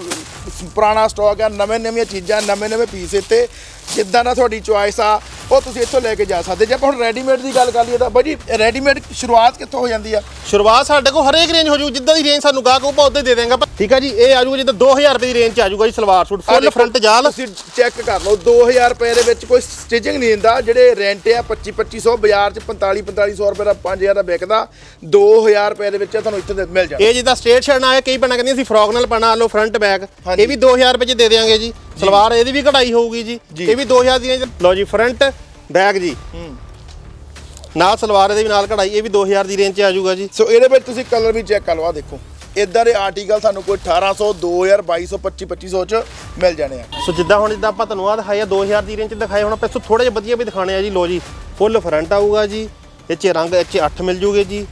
ਪੁਰਾਣਾ ਸਟਾਕ ਆ ਨਵੇਂ ਨਵੀਆਂ ਚੀਜ਼ਾਂ ਨਵੇਂ ਨਵੇਂ ਪੀਸ ਇੱਥੇ। ਜਿੱਦਾਂ ਦਾ ਤੁਹਾਡੀ ਚੁਆਇਸ ਆ ਉਹ ਤੁਸੀਂ ਇੱਥੋਂ ਲੈ ਕੇ ਜਾ ਸਕਦੇ। ਜੇ ਆਪਾਂ ਹੁਣ ਰੈਡੀਮੇਡ ਦੀ ਗੱਲ ਕਰ ਲਈਏ ਤਾਂ ਬਾਈ ਜੀ ਰੈਡੀਮੇਡ ਸ਼ੁਰੂਆਤ ਕਿੱਥੋਂ ਹੋ ਜਾਂਦੀ ਆ? ਸ਼ੁਰੂਆਤ ਸਾਡੇ ਕੋਲ ਹਰੇਕ ਰੇਂਜ ਹੋ ਜੂ ਜਿੱਦਾਂ ਦੀ ਰੇਂਜ ਸਾਨੂੰ ਗਾਹਕ ਉਪਾ ਉੱਤੇ ਦੇ ਦੇਂਗਾ ਠੀਕ ਆ ਜੀ ਇਹ ਆ ਜੂਗਾ ਜਿੱਦਾਂ 2000 ਰੁਪਏ ਦੀ ਰੇਂਜ 'ਚ ਆ ਜੂਗਾ ਜੀ ਸਲਵਾਰ ਸੂਟ ਫੁੱਲ ਫਰੰਟ ਜਾਲ। ਤੁਸੀਂ ਚੈੱਕ ਕਰ ਲਓ 2000 ਰੁਪਏ ਦੇ ਵਿੱਚ ਕੋਈ ਸਟਿਚਿੰਗ ਨਹੀਂ ਦਿੰਦਾ ਜਿਹੜੇ ਰੈਂਟ ਆ 25 2500 ਬਾਜ਼ਾਰ 'ਚ 45 4500 ਰੁਪਏ ਦਾ 5000 ਦਾ ਵਿਕਦਾ। 2000 ਰੁਪਏ ਦੇ ਵਿੱਚ ਤੁਹਾਨੂੰ ਇੱਥੇ ਮਿਲ ਜਾਣਾ। ਇਹ ਜਿੱਦਾਂ ਸਟ੍ਰੇਟ ਸ਼ਰਟ ਆਏ ਕਈ ਬਣਾ ਕਹਿੰਦੀਆਂ ਸੀ ਫਰੋਕ ਨਾਲ ਪਾਣਾ ਲਓ ਫਰੰਟ ਬੈਕ। ਇਹ ਵੀ 2000 ਰੁਪਏ 'ਚ ਦੇ ਦੇਾਂਗੇ ਜੀ। ਸਲਵਾਰ ਇਹਦੀ ਵੀ ਕਢਾਈ ਹੋਊਗੀ ਜੀ। ਇਹ ਵੀ 2000 ਦੀ range- ਲਓ ਜੀ ਫਰੰਟ ਬੈਕ ਜੀ। ਨਾਲ ਸਲਵਾਰ ਇਹਦੇ ਵੀ ਨਾਲ ਕਢਾਈ ਇਹ ਵੀ 2000 ਦੀ ਰੇਂਜ 'ਚ ਆ ਜਾਊਗਾ ਜੀ। ਸੋ ਇਹਦੇ ਵਿੱਚ ਤੁਸੀਂ ਕਲਰ ਵੀ ਚੈੱਕ ਕਰ ਆਹ ਦੇਖੋ। ਇਦਾਂ ਦੇ ਆਰਟੀਕਲ ਸਾਨੂੰ ਕੋਈ 1800 2000 2200 25 2500 ਚ ਮਿਲ ਜਾਣੇ ਆ। ਸੋ ਜਿੱਦਾਂ ਹੁਣ ਜਿੱਦਾਂ ਆਪਾਂ ਤੁਹਾਨੂੰ ਆ ਦਿਖਾਇਆ 2000 ਦੀ ਰੇਂਜ 'ਚ ਦਿਖਾਏ ਹੁਣ ਆਪਾਂ ਇਸ ਤੋਂ ਥੋੜੇ ਜਿਹਾ ਵਧੀਆ ਵੀ ਦਿਖਾਣੇ ਆ ਜੀ। ਲਓ ਜੀ ਫੁੱਲ ਫਰੰਟ ਆਊਗਾ ਜੀ। ਇਹ 'ਚ ਰੰਗ ਇਹ 'ਚ 8 ਮਿਲ ਜੂਗੇ ਜੀ।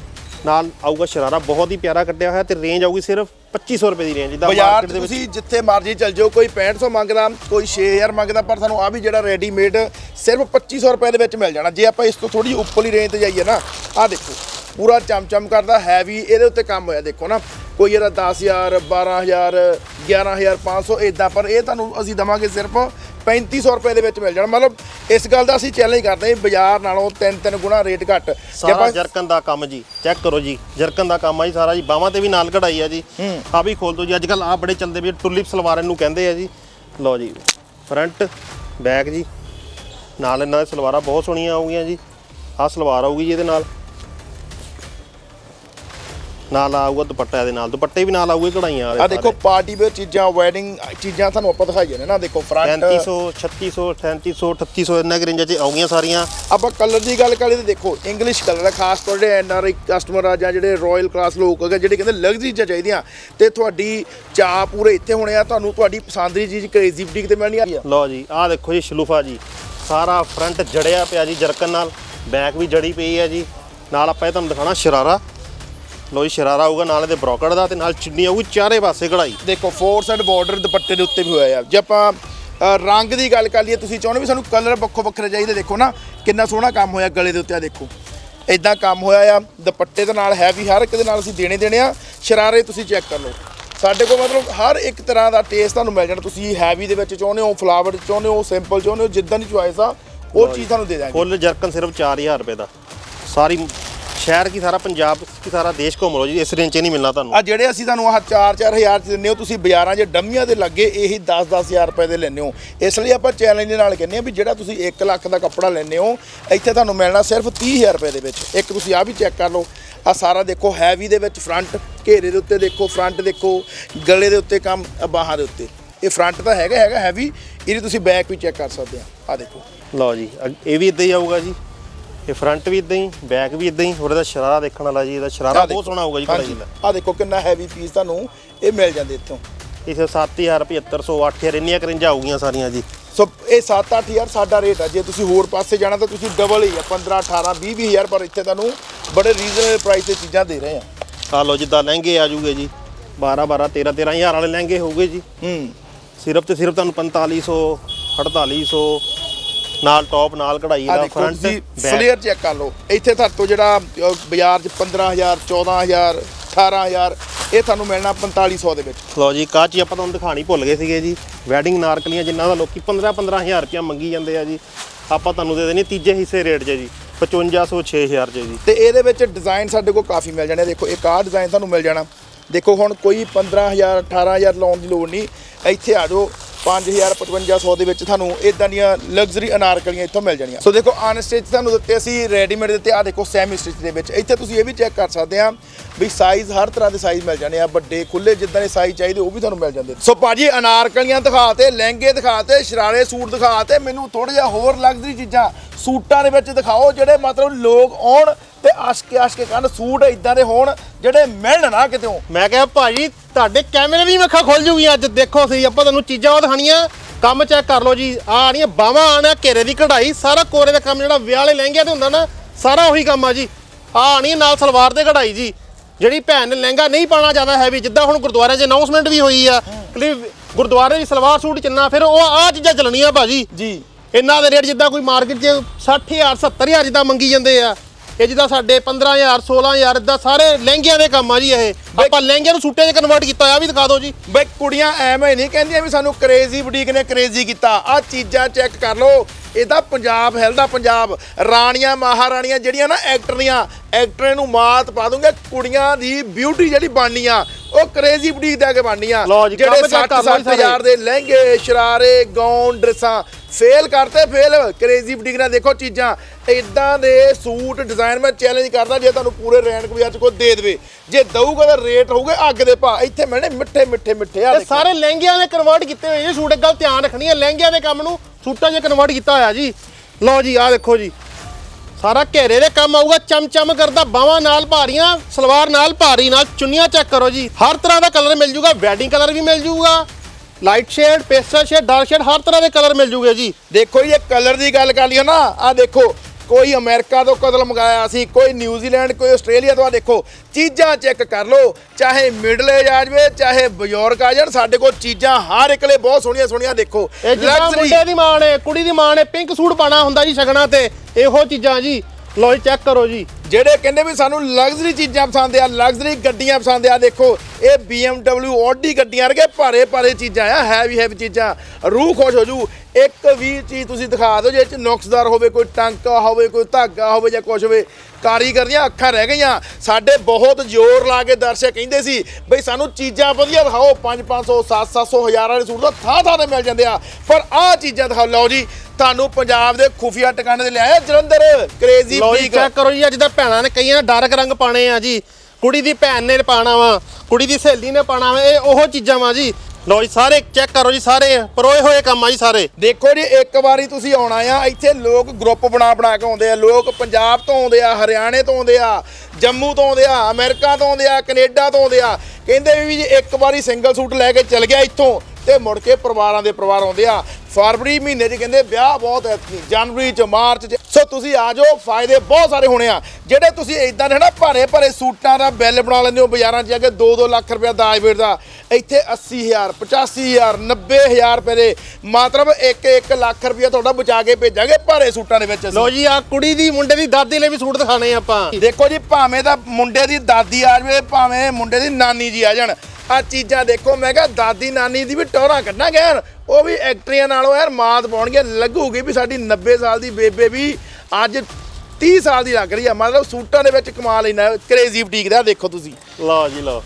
ਨਾਲ ਆਊਗਾ ਸ਼ਰਾਰਾ ਬਹੁਤ ਹੀ ਪਿਆਰਾ ਕੱਢਿਆ ਹੋਇਆ ਤੇ ਰੇਂਜ ਆਊਗੀ ਸਿਰਫ 2500 ਰੁਪਏ ਦੀ ਰੇਂਜ ਜਿੱਦਾਂ ਬਾਜ਼ਾਰ ਮਾਰਕੀਟ 'ਚ ਦੇ ਵਿੱਚ। ਤੁਸੀਂ ਜਿੱਥੇ ਮਰਜ਼ੀ ਚਲ ਜਾਓ ਕੋਈ 6500 ਮੰਗਦਾ ਕੋਈ 6000 ਮੰਗਦਾ ਪਰ ਸਾਨੂੰ ਆ ਵੀ ਜਿਹੜਾ ਰੈਡੀਮੇਡ ਸਿਰਫ 2500 ਰੁਪਏ ਦੇ ਵਿੱਚ ਮਿਲ ਜਾਣਾ। ਜੇ ਆਪਾਂ ਇਸ ਤੋਂ ਥੋੜੀ ਉੱਪਰਲੀ ਰੇਂਜ ਤੇ ਜਾਈਏ ਨਾ ਆ ਦੇਖੋ ਪੂਰਾ ਚਮਚਮ ਕਰਦਾ ਹੈਵੀ ਇਹਦੇ ਉੱਤੇ ਕੰਮ ਹੋਇਆ ਦੇਖੋ ਨਾ। ਕੋਈ ਇਹਦਾ 10000 12000 11500 ਇਦਾਂ ਪਰ ਇਹ ਤੁਹਾਨੂੰ ਅਸੀਂ ਦਵਾਂਗੇ ਸਿਰਫ 3500 ਰੁਪਏ ਦੇ ਵਿੱਚ ਮਿਲ ਜਾਣਾ। ਮਤਲਬ ਇਸ ਗੱਲ ਦਾ ਅਸੀਂ ਚੈਲੰਜ ਕਰਦੇ ਹਾਂ ਬਾਜ਼ਾਰ ਨਾਲੋਂ ਤਿੰਨ ਤਿੰਨ ਗੁਣਾ ਰੇਟ ਘੱਟ। ਜੇ ਸਾਰਾ ਆਪਾਂ ਜਰਕਨ ਦਾ ਕੰਮ ਜੀ ਚੈੱਕ ਕਰੋ ਜੀ ਜਰਕਨ ਦਾ ਕੰਮ ਆ ਜੀ ਸਾਰਾ ਜੀ ਬਾਹਾਂ ਤੇ ਵੀ ਨਾਲ ਕਢਾਈ ਆ ਜੀ। ਆ ਵੀ ਖੋਲ ਦੋ ਜੀ ਅੱਜ ਕੱਲ ਆ ਬੜੇ ਚੱਲਦੇ ਵੀ ਟੁਲਿਪ ਸਲਵਾਰ ਨੂੰ ਕਹਿੰਦੇ ਆ ਜੀ। ਲਓ ਜੀ ਫਰੰਟ ਬੈਕ ਜੀ। ਨਾਲ ਇਹਨਾਂ ਦੇ ਸਲਵਾਰਾਂ ਬਹੁਤ ਸੋਹਣੀਆਂ ਆਉਗੀਆਂ ਜੀ। ਆ ਸਲਵਾਰ ਆਊਗੀ ਜੀ ਇਹਦੇ ਨਾਲ। ਨਾਲ ਆਊਗਾ ਦੁਪੱਟਾ ਇਹਦੇ ਨਾਲ। ਦੁਪੱਟੇ ਵੀ ਨਾਲ ਆਊਗੇ ਕਢਾਈਆਂ ਵਾਲੇ ਆ ਦੇਖੋ ਪਾਰਟੀ ਵੇਅਰ ਚੀਜ਼ਾਂ ਵੈਡਿੰਗ ਚੀਜ਼ਾਂ ਤੁਹਾਨੂੰ ਆਪਾਂ ਦਿਖਾਈਆਂ ਨੇ ਨਾ ਦੇਖੋ ਫਰੰਟ 3500 3600 3700 3800 ਇਹਨਾਂ ਦੀ ਰੇਂਜਾਂ 'ਚ ਆਉਗੀਆਂ ਸਾਰੀਆਂ। ਆਪਾਂ ਕਲਰ ਦੀ ਗੱਲ ਕਰੀਏ ਤਾਂ ਦੇਖੋ ਇੰਗਲਿਸ਼ ਕਲਰ ਹੈ ਖਾਸ ਤੌਰ ਆਰ ਆਈ ਕਸਟਮਰ ਆ ਜਾਂ ਜਿਹੜੇ ਰਾਇਲ ਕਲਾਸ ਲੋਕ ਹੈਗੇ ਜਿਹੜੇ ਕਹਿੰਦੇ ਲਗਜ਼ਰੀ ਚੀਜ਼ਾਂ ਚਾਹੀਦੀਆਂ। ਤੇ ਤੁਹਾਡੀ ਚਾਹ ਪੂਰੇ ਇੱਥੇ ਹੋਣੇ ਆ ਤੁਹਾਨੂੰ ਤੁਹਾਡੀ ਪਸੰਦ ਦੀ ਚੀਜ਼ ਕ੍ਰੇਜ਼ੀ ਬੁਟੀਕ ਤੇ ਮਿਲਣੀ ਆ। ਲਓ ਜੀ ਆਹ ਦੇਖੋ ਜੀ ਸ਼ਲੂਫਾ ਜੀ। ਸਾਰਾ ਫਰੰਟ ਜੜਿਆ ਪਿਆ ਜੀ ਜਰਕਨ ਨਾਲ ਬੈਕ ਵੀ ਜੜੀ ਪਈ ਹੈ ਜੀ। ਨਾਲ ਆਪਾਂ ਇਹ ਤੁਹਾਨੂੰ ਦਿਖਾਣਾ ਸ਼ਰਾਰਾ। ਲਓ ਜੀ ਸ਼ਰਾਰਾ ਆਊਗਾ ਨਾਲ ਇਹਦੇ ਬ੍ਰੋਕਟ ਦਾ ਤੇ ਨਾਲ ਚੁੰਨੀ ਆਊਗੀ ਚਾਰੇ ਪਾਸੇ ਕਢਾਈ ਦੇਖੋ ਫੋਰ ਸਾਈਡ ਬਾਰਡਰ ਦੁਪੱਟੇ ਦੇ ਉੱਤੇ ਵੀ ਹੋਇਆ ਆ। ਜੇ ਆਪਾਂ ਅ, ਰੰਗ ਦੀ ਗੱਲ ਕਰ ਲਈਏ ਤੁਸੀਂ ਚਾਹੁੰਦੇ ਵੀ ਸਾਨੂੰ ਕਲਰ ਵੱਖੋ ਵੱਖਰੇ ਚਾਹੀਦੇ? ਦੇਖੋ ਨਾ ਕਿੰਨਾ ਸੋਹਣਾ ਕੰਮ ਹੋਇਆ ਗਲੇ ਦੇ ਉੱਤੇ ਆ ਦੇਖੋ। ਇਦਾਂ ਕੰਮ ਹੋਇਆ ਆ ਦੁਪੱਟੇ ਦੇ ਨਾਲ ਹੈ ਵੀ ਹਰ ਇੱਕ ਦੇ ਨਾਲ ਅਸੀਂ ਦੇਣੇ ਦੇਣੇ ਆ। ਸ਼ਰਾਰੇ ਤੁਸੀਂ ਚੈੱਕ ਕਰ ਲਓ। ਸਾਡੇ ਕੋਲ ਮਤਲਬ ਹਰ ਇੱਕ ਤਰ੍ਹਾਂ ਦਾ ਟੇਸਟ ਤੁਹਾਨੂੰ ਮਿਲ ਜਾਣਾ। ਤੁਸੀਂ ਹੈਵੀ ਦੇ ਵਿੱਚ ਚਾਹੁੰਦੇ ਹੋ ਫਲਾਵਰ ਚਾਹੁੰਦੇ ਹੋ ਸਿੰਪਲ ਚਾਹੁੰਦੇ ਹੋ ਜਿੱਦਾਂ ਦੀ ਚੁਆਇਸ ਆ ਉਹ ਚੀਜ਼ ਤੁਹਾਨੂੰ ਦੇ ਦਾਂਗੇ ਫੁੱਲ ਜਰਕਨ ਸਿਰਫ 4000 ਰੁਪਏ ਦਾ। ਸਾਰੀ ਸ਼ਹਿਰ ਕੀ ਸਾਰਾ ਪੰਜਾਬ ਕੀ ਸਾਰਾ ਦੇਸ਼ ਘੁੰਮ ਲਓ ਜੀ ਇਸ ਰੇਂਜ 'ਚ ਨਹੀਂ ਮਿਲਣਾ ਤੁਹਾਨੂੰ। ਆ ਜਿਹੜੇ ਅਸੀਂ ਤੁਹਾਨੂੰ ਆਹ 4-4000 ਚ ਦਿੰਨੇ ਹੋ ਤੁਸੀਂ ਬਾਜ਼ਾਰਾਂ 'ਚ ਡੰਮੀਆਂ ਦੇ ਲੱਗੇ ਇਹੀ 10-10000 ਰੁਪਏ ਦੇ ਲੈਂਦੇ ਹੋ। ਇਸ ਲਈ ਆਪਾਂ ਚੈਲੰਜ ਦੇ ਨਾਲ ਕਹਿੰਦੇ ਆ ਵੀ ਜਿਹੜਾ ਤੁਸੀਂ 1 ਲੱਖ ਦਾ ਕੱਪੜਾ ਲੈਂਦੇ ਹੋ ਇੱਥੇ ਤੁਹਾਨੂੰ ਮਿਲਣਾ ਸਿਰਫ 30000 ਰੁਪਏ ਦੇ ਵਿੱਚ। ਇੱਕ ਤੁਸੀਂ ਆ ਵੀ ਚੈੱਕ ਕਰ ਲਓ ਆ ਸਾਰਾ ਦੇਖੋ ਹੈਵੀ ਦੇ ਵਿੱਚ ਫਰੰਟ ਘੇਰੇ ਦੇ ਉੱਤੇ ਦੇਖੋ ਫਰੰਟ ਦੇਖੋ ਗਲੇ ਦੇ ਉੱਤੇ ਕੰਮ ਆਹ ਬਾਹਾਂ ਦੇ ਉੱਤੇ। ਇਹ ਫਰੰਟ ਤਾਂ ਹੈਗਾ ਹੈਗਾ ਹੈਵੀ ਇਹਦੀ ਤੁਸੀਂ ਬੈਕ ਵੀ ਚੈੱਕ ਕਰ ਸਕਦੇ ਆ। ਆ ਦੇਖੋ। ਲਓ ਜੀ ਅਗ- ਇਹ ਵੀ ਇਦਾਂ ਹੀ ਆਊਗਾ ਜੀ। ਇਹ ਫਰੰਟ ਵੀ ਇਦਾਂ ਹੀ ਬੈਕ ਵੀ ਇਦਾਂ ਹੀ ਹੋਰ ਇਹਦਾ ਸ਼ਰਾਰਾ ਦੇਖਣ ਵਾਲਾ ਜੀ ਇਹਦਾ ਸ਼ਰਾਰਾ ਬਹੁਤ। ਸੋਹਣਾ ਆਊਗਾ ਜੀ ਕਢਾਈ ਦਾ ਆਹ ਦੇਖੋ ਕਿੰਨਾ ਹੈਵੀ ਪੀਸ ਤੁਹਾਨੂੰ ਇਹ ਮਿਲ ਜਾਂਦੇ ਇੱਥੋਂ। ਇਥੇ 7000 7500 8000 ਇੰਨੀਆਂ ਕਰੰਜਾਂ ਆਊਗੀਆਂ ਸਾਰੀਆਂ ਜੀ। ਸੋ ਇਹ 7-8000 ਸਾਡਾ ਰੇਟ ਆ। ਜੇ ਤੁਸੀਂ ਹੋਰ ਪਾਸੇ ਜਾਣਾ ਤਾਂ ਤੁਸੀਂ ਡਬਲ ਹੀ ਆ 15 18 20 ਹਜ਼ਾਰ ਪਰ ਇੱਥੇ ਤੁਹਾਨੂੰ ਬੜੇ ਰੀਜ਼ਨੇਬਲ ਪ੍ਰਾਈਸ ਤੇ ਚੀਜ਼ਾਂ ਦੇ ਰਹੇ ਆ। ਆ ਲਓ ਜਿੱਦਾਂ ਲਹਿੰਗੇ ਆ ਜੂਗੇ ਜੀ। 12 12 13 13000 ਵਾਲੇ ਲਹਿੰਗੇ ਹੋਊਗੇ ਜੀ। ਹੂੰ। ਸਿਰਫ ਤੇ ਸਿਰਫ ਤੁਹਾਨੂੰ 4500 4800 ਨਾਲ ਟੌਪ ਨਾਲ ਕਢਾਈ ਆ ਦਾ ਫਰੰਟ ਬੈਕ ਫਲੇਅਰ ਚੈੱਕ ਕਰ ਲਓ। ਇੱਥੇ ਤੁਹਾਡੇ ਤੋਂ ਜਿਹੜਾ ਬਾਜ਼ਾਰ 'ਚ 15000 14000 18000 ਇਹ ਤੁਹਾਨੂੰ ਮਿਲਣਾ 4500 ਦੇ ਵਿੱਚ। ਲਓ ਜੀ ਕਾਚੀ ਆਪਾਂ ਤੁਹਾਨੂੰ ਦਿਖਾਣੀ ਭੁੱਲ ਗਏ ਸੀਗੇ ਜੀ। ਵੈਡਿੰਗ ਨਾਰਕਲੀਆਂ ਜਿਨ੍ਹਾਂ ਦਾ ਲੋਕੀ 15 15000 ਰੁਪਇਆ ਮੰਗੀ ਜਾਂਦੇ ਆ ਜੀ। ਆਪਾਂ ਤੁਹਾਨੂੰ ਦੇ ਦੇਣੀ ਤੀਜੇ ਹਿੱਸੇ ਰੇਟ 'ਚ ਜੀ 5500 6000 'ਚ ਜੀ। ਤੇ ਇਹਦੇ ਵਿੱਚ ਡਿਜ਼ਾਈਨ ਸਾਡੇ ਕੋਲ ਕਾਫੀ ਮਿਲ ਜਾਣੇ ਦੇਖੋ ਇੱਕ ਆਹ ਡਿਜ਼ਾਈਨ ਤੁਹਾਨੂੰ ਮਿਲ ਜਾਣਾ। ਦੇਖੋ ਹੁਣ ਕੋਈ 15000 18000 ਲਾਉਣ ਦੀ ਲੋੜ ਨਹੀਂ। ਇੱਥੇ ਆ ਜਾਓ 5000 5500 ਦੇ ਵਿੱਚ ਤੁਹਾਨੂੰ ਇਦਾਂ ਦੀਆਂ ਲਗਜ਼ਰੀ ਅਨਾਰਕਲੀਆਂ ਇੱਥੋਂ ਮਿਲ ਜਾਣੀਆਂ। ਸੋ ਦੇਖੋ ਅਨਸਟਿਚ ਤੁਹਾਨੂੰ ਦਿੱਤੇ ਅਸੀਂ ਰੈਡੀਮੇਡ ਦਿੱਤੇ ਆ ਦੇਖੋ ਸੈਮੀ ਸਟਿਚ ਦੇ ਵਿੱਚ। ਇੱਥੇ ਤੁਸੀਂ ਇਹ ਵੀ ਚੈੱਕ ਕਰ ਸਕਦੇ ਆ ਵੀ ਸਾਈਜ਼ ਹਰ ਤਰ੍ਹਾਂ ਦੇ ਸਾਈਜ਼ ਮਿਲ ਜਾਣੇ ਆ, ਵੱਡੇ ਖੁੱਲੇ ਜਿੱਦਾਂ ਦੇ ਸਾਈਜ਼ ਚਾਹੀਦੇ ਉਹ ਵੀ ਤੁਹਾਨੂੰ ਮਿਲ ਜਾਂਦੇ ਸੋ ਭਾਜੀ, ਅਨਾਰਕਲੀਆਂ ਦਿਖਾਤੇ ਲਹਿੰਗੇ ਦਿਖਾਤੇ ਸ਼ਰਾਰੇ ਸੂਟ ਦਿਖਾਤੇ ਮੈਨੂੰ ਥੋੜਾ ਜਿਹਾ ਹੋਰ ਲਗਜ਼ਰੀ ਚੀਜ਼ਾਂ ਸੂਟਾਂ ਦੇ ਵਿੱਚ ਦਿਖਾਓ, ਜਿਹੜੇ ਮਤਲਬ ਲੋਕ ਆਉਣ ਤੇ ਆਸ਼ਕੇ ਆਸ਼ਕੇ ਕੰਨ ਸੂਟ ਇਦਾਂ ਦੇ ਹੋਣ, ਜਿਹੜੇ ਮਿਲਣ ਨਾ ਕਿਤੇ ਮੈਂ ਕਿਹਾ ਭਾਜੀ ਤੁਹਾਡੇ ਕੈਮਰੇ ਦੀ ਅੱਖਾਂ ਖੁੱਲ ਜੂਗੀਆਂ ਅੱਜ। ਦੇਖੋ ਸਹੀ ਆਪਾਂ ਤੁਹਾਨੂੰ ਚੀਜ਼ਾਂ ਉਹ ਦਿਖਾਣੀਆਂ ਕੰਮ ਚੈੱਕ ਕਰ ਲਓ ਜੀ। ਆ ਆਣੀਆਂ ਬਾਹਾਂ ਆਣਾ ਘੇਰੇ ਦੀ ਕਢਾਈ ਸਾਰਾ ਕੋਰੇ ਦਾ ਕੰਮ ਜਿਹੜਾ ਵਿਆਹ ਵਾਲੇ ਲਹਿੰਗਿਆਂ ਤੇ ਹੁੰਦਾ ਨਾ ਸਾਰਾ ਉਹੀ ਕੰਮ ਆ ਜੀ। ਆ ਆਣੀ ਨਾਲ ਸਲਵਾਰ ਤੇ ਕਢਾਈ ਜੀ। ਜਿਹੜੀ ਭੈਣ ਨੇ ਲਹਿੰਗਾ ਨਹੀਂ ਪਾਣਾ ਜ਼ਿਆਦਾ ਹੈਵੀ ਜਿੱਦਾਂ ਹੁਣ ਗੁਰਦੁਆਰਿਆਂ 'ਚ ਅਨਾਉਂਸਮੈਂਟ ਵੀ ਹੋਈ ਆ ਕਿ ਗੁਰਦੁਆਰੇ ਦੀ ਸਲਵਾਰ ਸੂਟ ਚੱਲਣਾ ਫਿਰ ਉਹ ਆ ਚੀਜ਼ਾਂ ਚੱਲਣੀਆਂ ਭਾਜੀ। ਜੀ। ਇਹਨਾਂ ਦੇ ਰੇਟ ਜਿੱਦਾਂ ਕੋਈ ਮਾਰਕੀਟ 'ਚ 60000 70000 ਜਿੱਦਾਂ ਮੰਗੀ ਜਾਂਦੇ ਆ। ਇਹ ਜਿੱਦਾਂ ਸਾਡੇ 15000 16000 ਇਦਾਂ ਸਾਰੇ ਲਹਿੰਗਿਆਂ ਦੇ ਕੰਮ ਆ ਜੀ ਇਹ। ਆਪਾਂ ਲਹਿੰਗਿਆਂ ਨੂੰ ਸੂਟੇ 'ਚ ਕਨਵਰਟ ਕੀਤਾ ਆ ਵੀ ਦਿਖਾ ਦਿਓ ਜੀ। ਬਈ ਕੁੜੀਆਂ ਐਵੇਂ ਨਹੀਂ ਕਹਿੰਦੀਆਂ ਵੀ ਸਾਨੂੰ ਕ੍ਰੇਜ਼ੀ ਬੁਟੀਕ ਨੇ ਕ੍ਰੇਜ਼ੀ ਕੀਤਾ। ਆ ਚੀਜ਼ਾਂ ਚੈੱਕ ਕਰ ਲਓ। ਇਹਦਾ ਪੰਜਾਬ ਹਿਲਦਾ ਪੰਜਾਬ। ਰਾਣੀਆਂ ਮਹਾਰਾਣੀਆਂ ਜਿਹੜੀਆਂ ਨਾ ਐਕਟਰ ਦੀਆਂ ਐਕਟਰ ਨੂੰ ਮਾਤ ਪਾ ਦੂੰਗੇ ਕੁੜੀਆਂ ਦੀ ਬਿਊਟੀ ਜਿਹੜੀ ਬਣਨੀ ਆ ਉਹ ਕ੍ਰੇਜ਼ੀ ਬੁਟੀਕ ਦੇ ਕੇ ਬਣਨੀ ਆ। ਜਿਹੜੇ check 60 ਕਰ ਲਓ ਜੀ 60000 ਦੇ ਲਹਿੰਗੇ ਸ਼ਰਾਰੇ ਗਾਊਨ ਡਰੈਸਾਂ ਫੇਲ ਕਰਤੇ ਫੇਲ ਕ੍ਰੇਜ਼ੀ ਬੁਟੀਕ ਨਾਲ ਦੇਖੋ ਚੀਜ਼ਾਂ। ਇਦਾਂ ਦੇ ਸੂਟ ਡਿਜ਼ਾਈਨ ਮੈਂ ਚੈਲੰਜ ਕਰਦਾ ਜੇ ਤੁਹਾਨੂੰ ਪੂਰੇ ਰੈਂਕ ਚ ਕੋਈ ਦੇ ਦੇਵੇ। ਜੇ ਦਊਗਾ ਤਾਂ ਰੇਟ ਹੋਊਗੇ ਅੱਗ ਦੇ ਭਾ ਇੱਥੇ ਮਿਲਣੇ ਮਿੱਠੇ ਮਿੱਠੇ ਮਿੱਠੇ ਆ ਇਹ ਸਾਰੇ ਲਹਿੰਗਿਆਂ ਦੇ ਕਨਵਰਟ ਕੀਤੇ ਹੋਏ ਜੀ। ਸੂਟ ਇੱਕ ਗੱਲ ਧਿਆਨ ਰੱਖਣੀ ਹੈ ਲਹਿੰਗਿਆਂ ਦੇ ਕੰਮ ਨੂੰ ਸੂਟਾਂ 'ਚ ਕਨਵਰਟ ਕੀਤਾ ਹੋਇਆ ਜੀ। ਲਓ ਜੀ, ਆਹ ਦੇਖੋ ਜੀ। ਸਾਰਾ ਘੇਰੇ ਦੇ ਕੰਮ ਆਊਗਾ, ਚਮਚਮ ਕਰਦਾ, ਬਾਹਾਂ ਨਾਲ ਭਾਰੀਆਂ, ਸਲਵਾਰ ਨਾਲ ਭਾਰੀ, ਨਾਲ ਚੁੰਨੀਆਂ ਚੈੱਕ ਕਰੋ ਜੀ। ਹਰ ਤਰ੍ਹਾਂ ਦਾ ਕਲਰ ਮਿਲ ਜੂਗਾ ਵੈਡਿੰਗ ਕਲਰ ਵੀ ਮਿਲ ਜੂਗਾ light shade pastel shade dark shade ਹਰ ਤਰ੍ਹਾਂ ਦੇ ਕਲਰ ਮਿਲ ਜੂਗੇ ਜੀ। ਦੇਖੋ ਜੀ, ਇਹ ਕਲਰ ਦੀ ਗੱਲ ਕਰ ਲਈਓ ਨਾ ਆ ਦੇਖੋ ਕੋਈ ਅਮਰੀਕਾ ਤੋਂ ਕਦਲ ਮੰਗਾਇਆ ਸੀ ਕੋਈ ਨਿਊਜ਼ੀਲੈਂਡ ਕੋਈ ਆਸਟ੍ਰੇਲੀਆ ਤੋਂ। ਆ ਦੇਖੋ ਚੀਜ਼ਾਂ ਚੈੱਕ ਕਰ ਲਓ ਚਾਹੇ ਮਿਡਲ ਏਜ ਆ ਜਾਵੇ ਚਾਹੇ ਬਜ਼ੁਰਗ ਆ ਜਾਣ ਸਾਡੇ ਕੋਲ ਚੀਜ਼ਾਂ ਹਰ ਇੱਕ ਲਈ ਬਹੁਤ ਸੋਹਣੀਆਂ ਸੋਹਣੀਆਂ ਦੇਖੋ ਇਹ ਜਿੱਦਾਂ ਮੁੰਡੇ ਦੀ ਮਾਂ ਨੇ ਕੁੜੀ ਦੀ ਮਾਂ ਨੇ ਪਿੰਕ ਸੂਟ ਪਾਣਾ ਹੁੰਦਾ ਜੀ ਸ਼ਗਨਾਂ ਤੇ ਇਹੋ ਚੀਜ਼ਾਂ ਜੀ। ਲਓ ਜੀ ਚੈੱਕ ਕਰੋ ਜੀ। ਜਿਹੜੇ ਕਹਿੰਦੇ ਵੀ ਸਾਨੂੰ ਲਗਜ਼ਰੀ ਚੀਜ਼ਾਂ ਪਸੰਦ ਆ ਲਗਜ਼ਰੀ ਗੱਡੀਆਂ ਪਸੰਦ ਆ, ਦੇਖੋ, ਇਹ BMW Audi ਗੱਡੀਆਂ ਵਰਗੇ ਭਾਰੇ ਭਾਰੇ ਚੀਜ਼ਾਂ ਆ ਹੈਵੀ ਹੈਵੀ ਚੀਜ਼ਾਂ। ਰੂਹ ਖੁਸ਼ ਹੋ ਜੂ। ਇੱਕ ਵੀ ਚੀਜ਼ ਤੁਸੀਂ ਦਿਖਾ ਦਿਓ, ਜੇ ਚ ਨੁਕਸਦਾਰ ਹੋਵੇ, ਕੋਈ ਟਾਂਕਾ ਹੋਵੇ, ਕੋਈ ਧਾਗਾ ਹੋਵੇ ਜਾਂ ਕੁਝ ਹੋਵੇ ਕਾਰੀਗਰ ਦੀਆਂ ਅੱਖਾਂ ਰਹਿ ਗਈਆਂ। ਸਾਡੇ ਬਹੁਤ ਜ਼ੋਰ ਲਾ ਕੇ ਦਰਸ਼ਕ ਕਹਿੰਦੇ ਸੀ, ਬਈ ਸਾਨੂੰ ਚੀਜ਼ਾਂ ਵਧੀਆ ਦਿਖਾਓ 5 500 7 700 ਹਜ਼ਾਰਾਂ ਦੇ ਸੂਟ ਤਾਂ ਥਾਂ ਥਾਂ ਤੇ ਮਿਲ ਜਾਂਦੇ ਆ। ਪਰ ਆਹ ਚੀਜ਼ਾਂ ਦਿਖਾਓ। ਲਓ ਜੀ ਤੁਹਾਨੂੰ ਪੰਜਾਬ ਦੇ ਖੁਫੀਆ ਟਿਕਾਣੇ ਤੇ ਲਿਆਇਆ ਜਲੰਧਰ ਕ੍ਰੇਜ਼ੀ ਲਓ ਜੀ ਚੈੱਕ ਕਰੋ ਜੀ ਅੱਜ ਤਾਂ ਭੈਣਾਂ ਨੇ ਕਈਆਂ ਨੇ ਡਾਰਕ ਰੰਗ ਪਾਣੇ ਆ ਜੀ। ਕੁੜੀ ਦੀ ਭੈਣ ਨੇ ਪਾਣਾ ਵਾ ਕੁੜੀ ਦੀ ਸਹੇਲੀ ਨੇ ਪਾਣਾ ਵਾ ਇਹ ਉਹ ਚੀਜ਼ਾਂ ਵਾ ਜੀ। ਲਓ ਜੀ ਸਾਰੇ ਚੈੱਕ ਕਰੋ ਜੀ ਸਾਰੇ ਪਰੋਏ ਹੋਏ ਕੰਮ ਆ ਜੀ ਸਾਰੇ। ਦੇਖੋ ਜੀ ਇੱਕ ਵਾਰੀ ਤੁਸੀਂ ਆਉਣਾ ਆ ਇੱਥੇ ਲੋਕ ਗਰੁੱਪ ਬਣਾ ਬਣਾ ਕੇ ਆਉਂਦੇ ਆ। ਲੋਕ ਪੰਜਾਬ ਤੋਂ ਆਉਂਦੇ ਆ ਹਰਿਆਣੇ ਤੋਂ ਆਉਂਦੇ ਆ ਜੰਮੂ ਤੋਂ ਆਉਂਦੇ ਆ ਅਮਰੀਕਾ ਤੋਂ ਆਉਂਦੇ ਆ ਕੈਨੇਡਾ ਤੋਂ ਆਉਂਦੇ ਆ। ਕਹਿੰਦੇ ਵੀ ਜੀ ਇੱਕ ਵਾਰੀ ਸਿੰਗਲ ਸੂਟ ਲੈ ਕੇ ਚੱਲ ਗਿਆ ਇੱਥੋਂ। ਤੇ ਮੁੜ ਕੇ ਪਰਿਵਾਰਾਂ ਦੇ ਪਰਿਵਾਰ ਆਉਂਦੇ ਆ। ਫਰਵਰੀ ਮਹੀਨੇ 'ਚ ਕਹਿੰਦੇ ਵਿਆਹ ਬਹੁਤ ਐਤਕੀ ਜਨਵਰੀ 'ਚ ਮਾਰਚ 'ਚ। ਸੋ ਤੁਸੀਂ ਆ ਜਾਓ ਫਾਇਦੇ ਬਹੁਤ ਸਾਰੇ ਹੋਣੇ ਆ। ਜਿਹੜੇ ਤੁਸੀਂ ਇਦਾਂ ਦੇ ਨਾ ਭਾਰੇ ਭਾਰੇ ਸੂਟਾਂ ਦਾ ਬਿੱਲ ਬਣਾ ਲੈਂਦੇ ਹੋ ਬਾਜ਼ਾਰਾਂ 'ਚ ਜਾ ਕੇ 2-2 ਲੱਖ ਰੁਪਏ ਦਾਜ ਵੇਰ ਦਾ ਇੱਥੇ 80000 85000 90000 ਰੁਪਏ ਦੇ ਮਤਲਬ 1-1 ਲੱਖ ਰੁਪਏ ਤੁਹਾਡਾ ਬਚਾ ਕੇ ਭੇਜਾਂਗੇ ਭਾਰੇ ਸੂਟਾਂ ਦੇ ਵਿੱਚ ਲਓ ਜੀ ਆ ਕੁੜੀ ਦੀ ਮੁੰਡੇ ਦੀ ਦਾਦੀ ਲਈ ਵੀ ਸੂਟ ਦਿਖਾਣੇ ਆਪਾਂ। ਦੇਖੋ ਜੀ ਭਾਵੇਂ ਤਾਂ ਮੁੰਡੇ ਦੀ ਦਾਦੀ ਆ ਜਾਵੇ ਭਾਵੇਂ ਮੁੰਡੇ ਦੀ ਨਾਨੀ ਜੀ ਆ ਜਾਣ। ਆ ਚੀਜ਼ਾਂ ਦੇਖੋ ਮੈਂ ਕਿਹਾ ਦਾਦੀ ਨਾਨੀ ਦੀ ਵੀ ਟੌਰਾਂ ਕੱਢਾਂਗੇ ਯਾਰ। ਉਹ ਵੀ ਐਕਟਰੀਆਂ ਨਾਲੋਂ ਯਾਰ ਮਾਤ ਪਾਉਣਗੇ ਲੱਗੂਗੀ ਵੀ ਸਾਡੀ 90 ਸਾਲ ਦੀ ਬੇਬੇ ਵੀ ਅੱਜ 30 ਸਾਲ ਦੀ ਲੱਗ ਰਹੀ ਆ। ਮਤਲਬ ਸੂਟਾਂ ਦੇ ਵਿੱਚ ਕਮਾਲ ਲੈਣਾ ਕ੍ਰੇਜ਼ੀ ਬੁਟੀਕ ਦਾ ਦੇਖੋ ਤੁਸੀਂ। ਲਓ ਜੀ ਲਓ।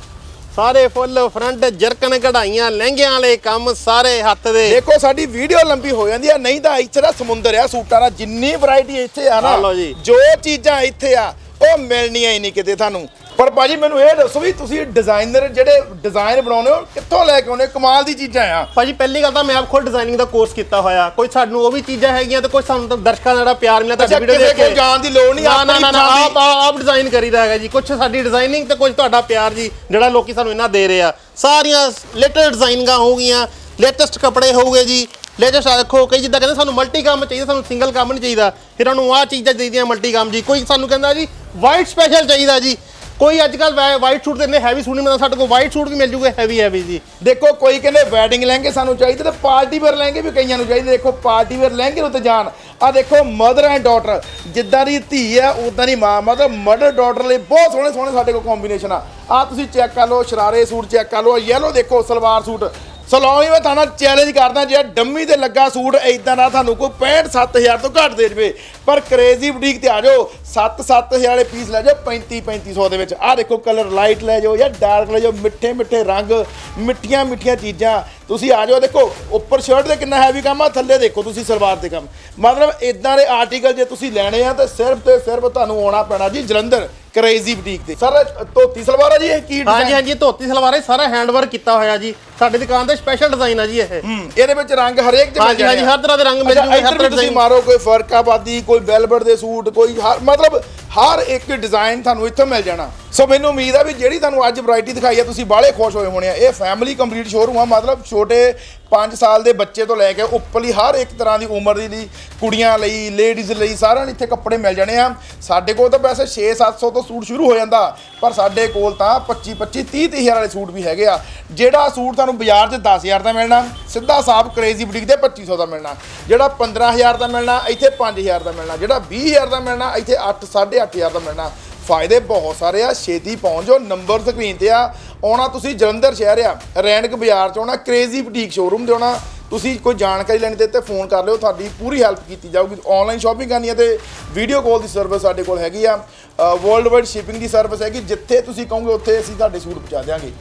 ਸਾਰੇ ਫੁੱਲ ਫਰੰਟ ਜਰਕਨ ਕਢਾਈਆਂ ਲਹਿੰਗਿਆਂ ਵਾਲੇ ਕੰਮ ਸਾਰੇ ਹੱਥ ਦੇ। ਦੇਖੋ ਸਾਡੀ ਵੀਡੀਓ ਲੰਬੀ ਹੋ ਜਾਂਦੀ ਆ ਨਹੀਂ ਤਾਂ ਇੱਥੇ ਦਾ ਸਮੁੰਦਰ ਆ ਸੂਟਾਂ ਦਾ ਜਿੰਨੀ ਵੈਰਾਈਟੀ ਇੱਥੇ ਆ ਨਾ ਆਹ ਲਓ ਜੀ। ਜੋ ਚੀਜ਼ਾਂ ਇੱਥੇ ਆ ਉਹ ਮਿਲਣੀਆਂ ਹੀ ਨਹੀਂ ਕਿਤੇ ਤੁਹਾਨੂੰ। ਪਰ ਭਾਜੀ ਮੈਨੂੰ ਇਹ ਦੱਸੋ ਵੀ ਤੁਸੀਂ ਡਿਜ਼ਾਈਨਰ ਜਿਹੜੇ ਡਿਜ਼ਾਈਨ ਬਣਾਉਂਦੇ ਹੋ ਕਿੱਥੋਂ ਲੈ ਕੇ ਆਉਂਦੇ ਹੋ? ਕਮਾਲ ਦੀ ਚੀਜ਼ਾਂ ਆ। ਭਾਜੀ ਪਹਿਲੀ ਗੱਲ ਤਾਂ ਮੈਂ ਆਪ ਖੁਦ ਡਿਜ਼ਾਈਨਿੰਗ ਦਾ ਕੋਰਸ ਕੀਤਾ ਹੋਇਆ। ਕੋਈ ਸਾਨੂੰ ਉਹ ਵੀ ਚੀਜ਼ਾਂ ਹੈਗੀਆਂ ਤੇ ਕੋਈ ਸਾਨੂੰ ਤਾਂ ਦਰਸ਼ਕਾਂ ਦਾ ਜਿਹੜਾ ਪਿਆਰ ਮਿਲਿਆ ਤੁਹਾਡੀ ਵੀਡੀਓ ਦੇਖ ਕੇ। ਜਾਣ ਦੀ ਲੋੜ ਨਹੀਂ ਨਾ ਨਾ ਨਾ ਆਪਣੀ ਆਪ ਆਪ ਡਿਜ਼ਾਈਨ ਕਰੀਦਾ ਹੈਗਾ ਜੀ। ਕੁਝ ਸਾਡੀ ਡਿਜ਼ਾਈਨਿੰਗ ਤੇ ਕੁਝ ਤੁਹਾਡਾ ਪਿਆਰ ਜੀ ਜਿਹੜਾ ਲੋਕੀ ਸਾਨੂੰ ਇਹਨਾਂ ਦੇ ਰਹੇ ਆ। ਸਾਰੀਆਂ ਲੇਟੈਸਟ ਡਿਜ਼ਾਈਨਿੰਗਾਂ ਹੋਊਗੀਆਂ ਲੇਟੈਸਟ ਕੱਪੜੇ ਹੋਊਗੇ ਜੀ। ਲੇਟੈਸਟ ਦੇਖੋ ਕਈ ਜਿੱਦਾਂ ਕਹਿੰਦੇ ਸਾਨੂੰ ਮਲਟੀ ਕੰਮ ਚਾਹੀਦਾ ਸਾਨੂੰ ਸਿੰਗਲ ਕੰਮ ਨਹੀਂ ਚਾਹੀਦਾ। ਫਿਰ ਉਹਨੂੰ ਆਹ ਚੀਜ਼ਾਂ ਚਾਹੀਦੀਆਂ ਮਲਟੀ ਕੰਮ ਜੀ। ਕੋਈ ਸਾਨੂੰ ਕਹਿੰਦਾ ਜੀ ਵਾਈਟ ਸਪੈਸ਼ਲ ਚਾਹੀਦਾ ਜੀ। ਕੋਈ ਅੱਜ ਕੱਲ ਵਾਈਟ ਸੂਟ ਤੇ ਇੰਨੇ ਹੈਵੀ ਸੂਟ ਨਹੀਂ ਮਿਲਦਾ, ਸਾਡੇ ਕੋਲ ਵਾਈਟ ਸੂਟ ਵੀ ਮਿਲ ਜੂਗੇ ਹੈਵੀ ਹੈਵੀ ਜੀ। ਦੇਖੋ, ਕੋਈ ਕਹਿੰਦੇ ਵੈਡਿੰਗ ਲਹਿੰਗੇ ਸਾਨੂੰ ਚਾਹੀਦੇ ਤੇ ਪਾਰਟੀ ਵੇਅਰ ਲਹਿੰਗੇ ਵੀ ਕਈਆਂ ਨੂੰ ਚਾਹੀਦੇ। ਦੇਖੋ ਪਾਰਟੀ ਵੇਅਰ ਲਹਿੰਗੇ ਉੱਤੇ ਜਾਣ। ਆ ਦੇਖੋ ਮਦਰ ਐਂਡ ਡਾਟਰ ਜਿੱਦਾਂ ਦੀ ਧੀ ਆ ਉਦਾਂ ਦੀ ਮਾਂ, ਮਤਲਬ ਮਦਰ ਡਾਟਰ ਲਈ ਬਹੁਤ ਸੋਹਣੇ ਸੋਹਣੇ ਸਾਡੇ ਕੋਲ ਕੰਬੀਨੇਸ਼ਨ ਆ। ਆ ਤੁਸੀਂ ਚੈੱਕ ਕਰ ਲਓ, ਸ਼ਰਾਰੇ ਸੂਟ ਚੈੱਕ ਕਰ ਲਓ ਯੈਲੋ ਦੇਖੋ, ਸਲਵਾਰ ਸੂਟ। ਸਲੋਈ ਮੈਂ ਤੁਹਾਨੂੰ ਚੈਲੰਜ ਕਰਦਾ, ਜੇ ਡੰਮੀ ਤੇ ਲੱਗਾ ਸੂਟ ਇਦਾਂ ਦਾ ਤੁਹਾਨੂੰ ਕੋਈ 65 7000 ਤੋਂ ਘੱਟ ਦੇ ਜਵੇ। ਪਰ ਕ੍ਰੇਜ਼ੀ ਬੁਟੀਕ ਤੇ ਆ ਜਾਓ 7 7000 ਵਾਲੇ ਪੀਸ ਲੈ ਜਾਓ 35 3500 ਦੇ ਵਿੱਚ। ਆ ਦੇਖੋ ਕਲਰ ਲਾਈਟ ਲੈ ਜਾਓ ਜਾਂ ਡਾਰਕ ਲੈ ਜਾਓ, ਮਿੱਠੇ ਮਿੱਠੇ ਰੰਗ, ਮਿੱਠੀਆਂ ਮਿੱਠੀਆਂ ਚੀਜ਼ਾਂ। ਤੁਸੀਂ ਆ ਜਾਓ, ਦੇਖੋ, ਉੱਪਰ ਸ਼ਰਟ ਦੇ ਕਿੰਨਾ ਹੈਵੀ ਕੰਮ ਆ, ਥੱਲੇ ਦੇਖੋ ਤੁਸੀਂ ਸਲਵਾਰ ਦੇ ਕੰਮ। ਮਤਲਬ ਇਦਾਂ ਦੇ ਆਰਟੀਕਲ ਜੇ ਤੁਸੀਂ ਲੈਣੇ ਆ, ਤਾਂ ਸਿਰਫ ਤੇ ਸਿਰਫ ਤੁਹਾਨੂੰ ਆਉਣਾ ਪੈਣਾ ਜੀ ਜਲੰਧਰ। ਕ੍ਰੇਜ਼ੀ ਬੁਟੀਕ ਤੇ ਸਰ ਧੋਤੀ ਸਲਵਾਰ ਆ ਜੀ ਇਹ ਕੀ design? ਹਾਂਜੀ ਹਾਂਜੀ ਧੋਤੀ ਸਲਵਾਰ ਇਹ ਸਾਰਾ ਹੈਂਡ ਵਰਕ ਕੀਤਾ ਹੋਇਆ ਜੀ ਸਾਡੀ ਦੁਕਾਨ ਤੇ ਸਪੈਸ਼ਲ ਡਿਜ਼ਾਈਨ ਆ ਜੀ ਇਹ ਹੂੰ ਇਹਦੇ ਵਿੱਚ ਰੰਗ ਹਰੇਕ ਚ ਮਿਲ ਹਾਂਜੀ, ਜਾਣੇ ਹਾਂਜੀ। ਹਰ ਤਰ੍ਹਾਂ ਦੇ ਰੰਗ ਮਿਲ ਜੂਗੇ, ਹਰ ਤਰ੍ਹਾਂ ਤੁਸੀਂ। ਮਾਰੋ ਕੋਈ ਫਰਕਾਬਾਦੀ ਕੋਈ ਵੈਲਵਟ ਦੇ ਸੂਟ ਕੋਈ ਮਤਲਬ ਹਰ ਇੱਕ ਡਿਜ਼ਾਈਨ ਤੁਹਾਨੂੰ ਇੱਥੋਂ ਮਿਲ ਜਾਣਾ। ਸੋ ਮੈਨੂੰ ਉਮੀਦ ਆ ਵੀ ਜਿਹੜੀ ਤੁਹਾਨੂੰ ਅੱਜ ਵੈਰਾਈਟੀ ਦਿਖਾਈ ਹੈ ਤੁਸੀਂ ਬਾਹਲੇ ਖੁਸ਼ ਹੋਏ ਹੋਣੇ ਆ। ਇਹ ਫੈਮਿਲੀ ਕੰਪਲੀਟ ਸ਼ੋਰੂਮ ਆ, ਮਤਲਬ ਛੋਟੇ 5 ਸਾਲ ਦੇ ਬੱਚੇ ਤੋਂ ਲੈ ਕੇ ਉੱਪਰਲੀ ਹਰ ਇੱਕ ਤਰ੍ਹਾਂ ਦੀ ਉਮਰ ਦੀ ਲਈ, ਕੁੜੀਆਂ ਲਈ ਲੇਡੀਜ਼ ਲਈ ਸਾਰਿਆਂ ਨੂੰ ਇੱਥੇ ਕੱਪੜੇ ਮਿਲ ਜਾਣੇ ਆ। ਸਾਡੇ ਕੋਲ ਤਾਂ ਵੈਸੇ 6-700 ਤੋਂ ਸੂਟ ਸ਼ੁਰੂ ਹੋ ਜਾਂਦਾ, ਪਰ ਸਾਡੇ ਕੋਲ ਤਾਂ 25 25 30 30 ਹਜ਼ਾਰ ਵਾਲੇ ਸੂਟ ਵੀ ਹੈਗੇ ਆ। ਜਿਹੜਾ ਸੂਟ ਤੁਹਾਨੂੰ ਬਾਜ਼ਾਰ 'ਚ 10000 ਦਾ ਮਿਲਣਾ, ਸਿੱਧਾ ਸਾਫ਼ ਕ੍ਰੇਜ਼ੀ ਬੁਟੀਕ ਤੇ 2500 ਦਾ ਮਿਲਣਾ। ਜਿਹੜਾ 15000 ਦਾ ਮਿਲਣਾ, ਇੱਥੇ 5000 ਦਾ ਮਿਲਣਾ। ਜਿਹੜਾ 20000 ਦਾ ਮਿਲਣਾ, ਇੱਥੇ 8 8500 ਦਾ ਮਿਲਣਾ। ਫਾਇਦੇ ਬਹੁਤ ਸਾਰੇ ਆ, ਛੇਤੀ ਪਹੁੰਚ ਜਾਓ। ਨੰਬਰ ਸਕਰੀਨ ਤੇ ਆ, ਆਉਣਾ ਤੁਸੀਂ ਜਲੰਧਰ ਸ਼ਹਿਰ ਆ, ਰੈਣਕ ਬਾਜ਼ਾਰ ਚ ਆਉਣਾ ਕ੍ਰੇਜ਼ੀ ਬੁਟੀਕ ਸ਼ੋਰੂਮ ਤੇ ਆਉਣਾ। ਤੁਸੀਂ ਕੋਈ ਜਾਣਕਾਰੀ ਲੈਣੀ ਤੇ ਇੱਥੇ ਫੋਨ ਕਰ ਲਿਓ, ਤੁਹਾਡੀ ਪੂਰੀ ਹੈਲਪ ਕੀਤੀ ਜਾਊਗੀ। ਆਨਲਾਈਨ ਸ਼ਾਪਿੰਗ ਕਰਨੀ ਹੈ ਤੇ ਵੀਡੀਓ ਕਾਲ ਦੀ ਸਰਵਿਸ ਸਾਡੇ ਕੋਲ ਹੈਗੀ ਆ। ਵਰਲਡ ਵਾਈਡ ਸ਼ਿਪਿੰਗ ਦੀ ਸਰਵਿਸ ਹੈਗੀ, ਜਿੱਥੇ ਤੁਸੀਂ ਕਹੋਗੇ ਉੱਥੇ ਅਸੀਂ ਤੁਹਾਡੇ ਸੂਟ ਪਹੁੰਚਾ ਦਿਆਂਗੇ।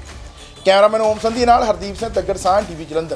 ਕੈਮਰਾਮੈਨ ਓਮ ਸੰਧੀ ਨਾਲ ਹਰਦੀਪ ਸਿੰਘ ਤੱਗੜ ਸਾਹ ਟੀਵੀ ਜਲੰਧਰ।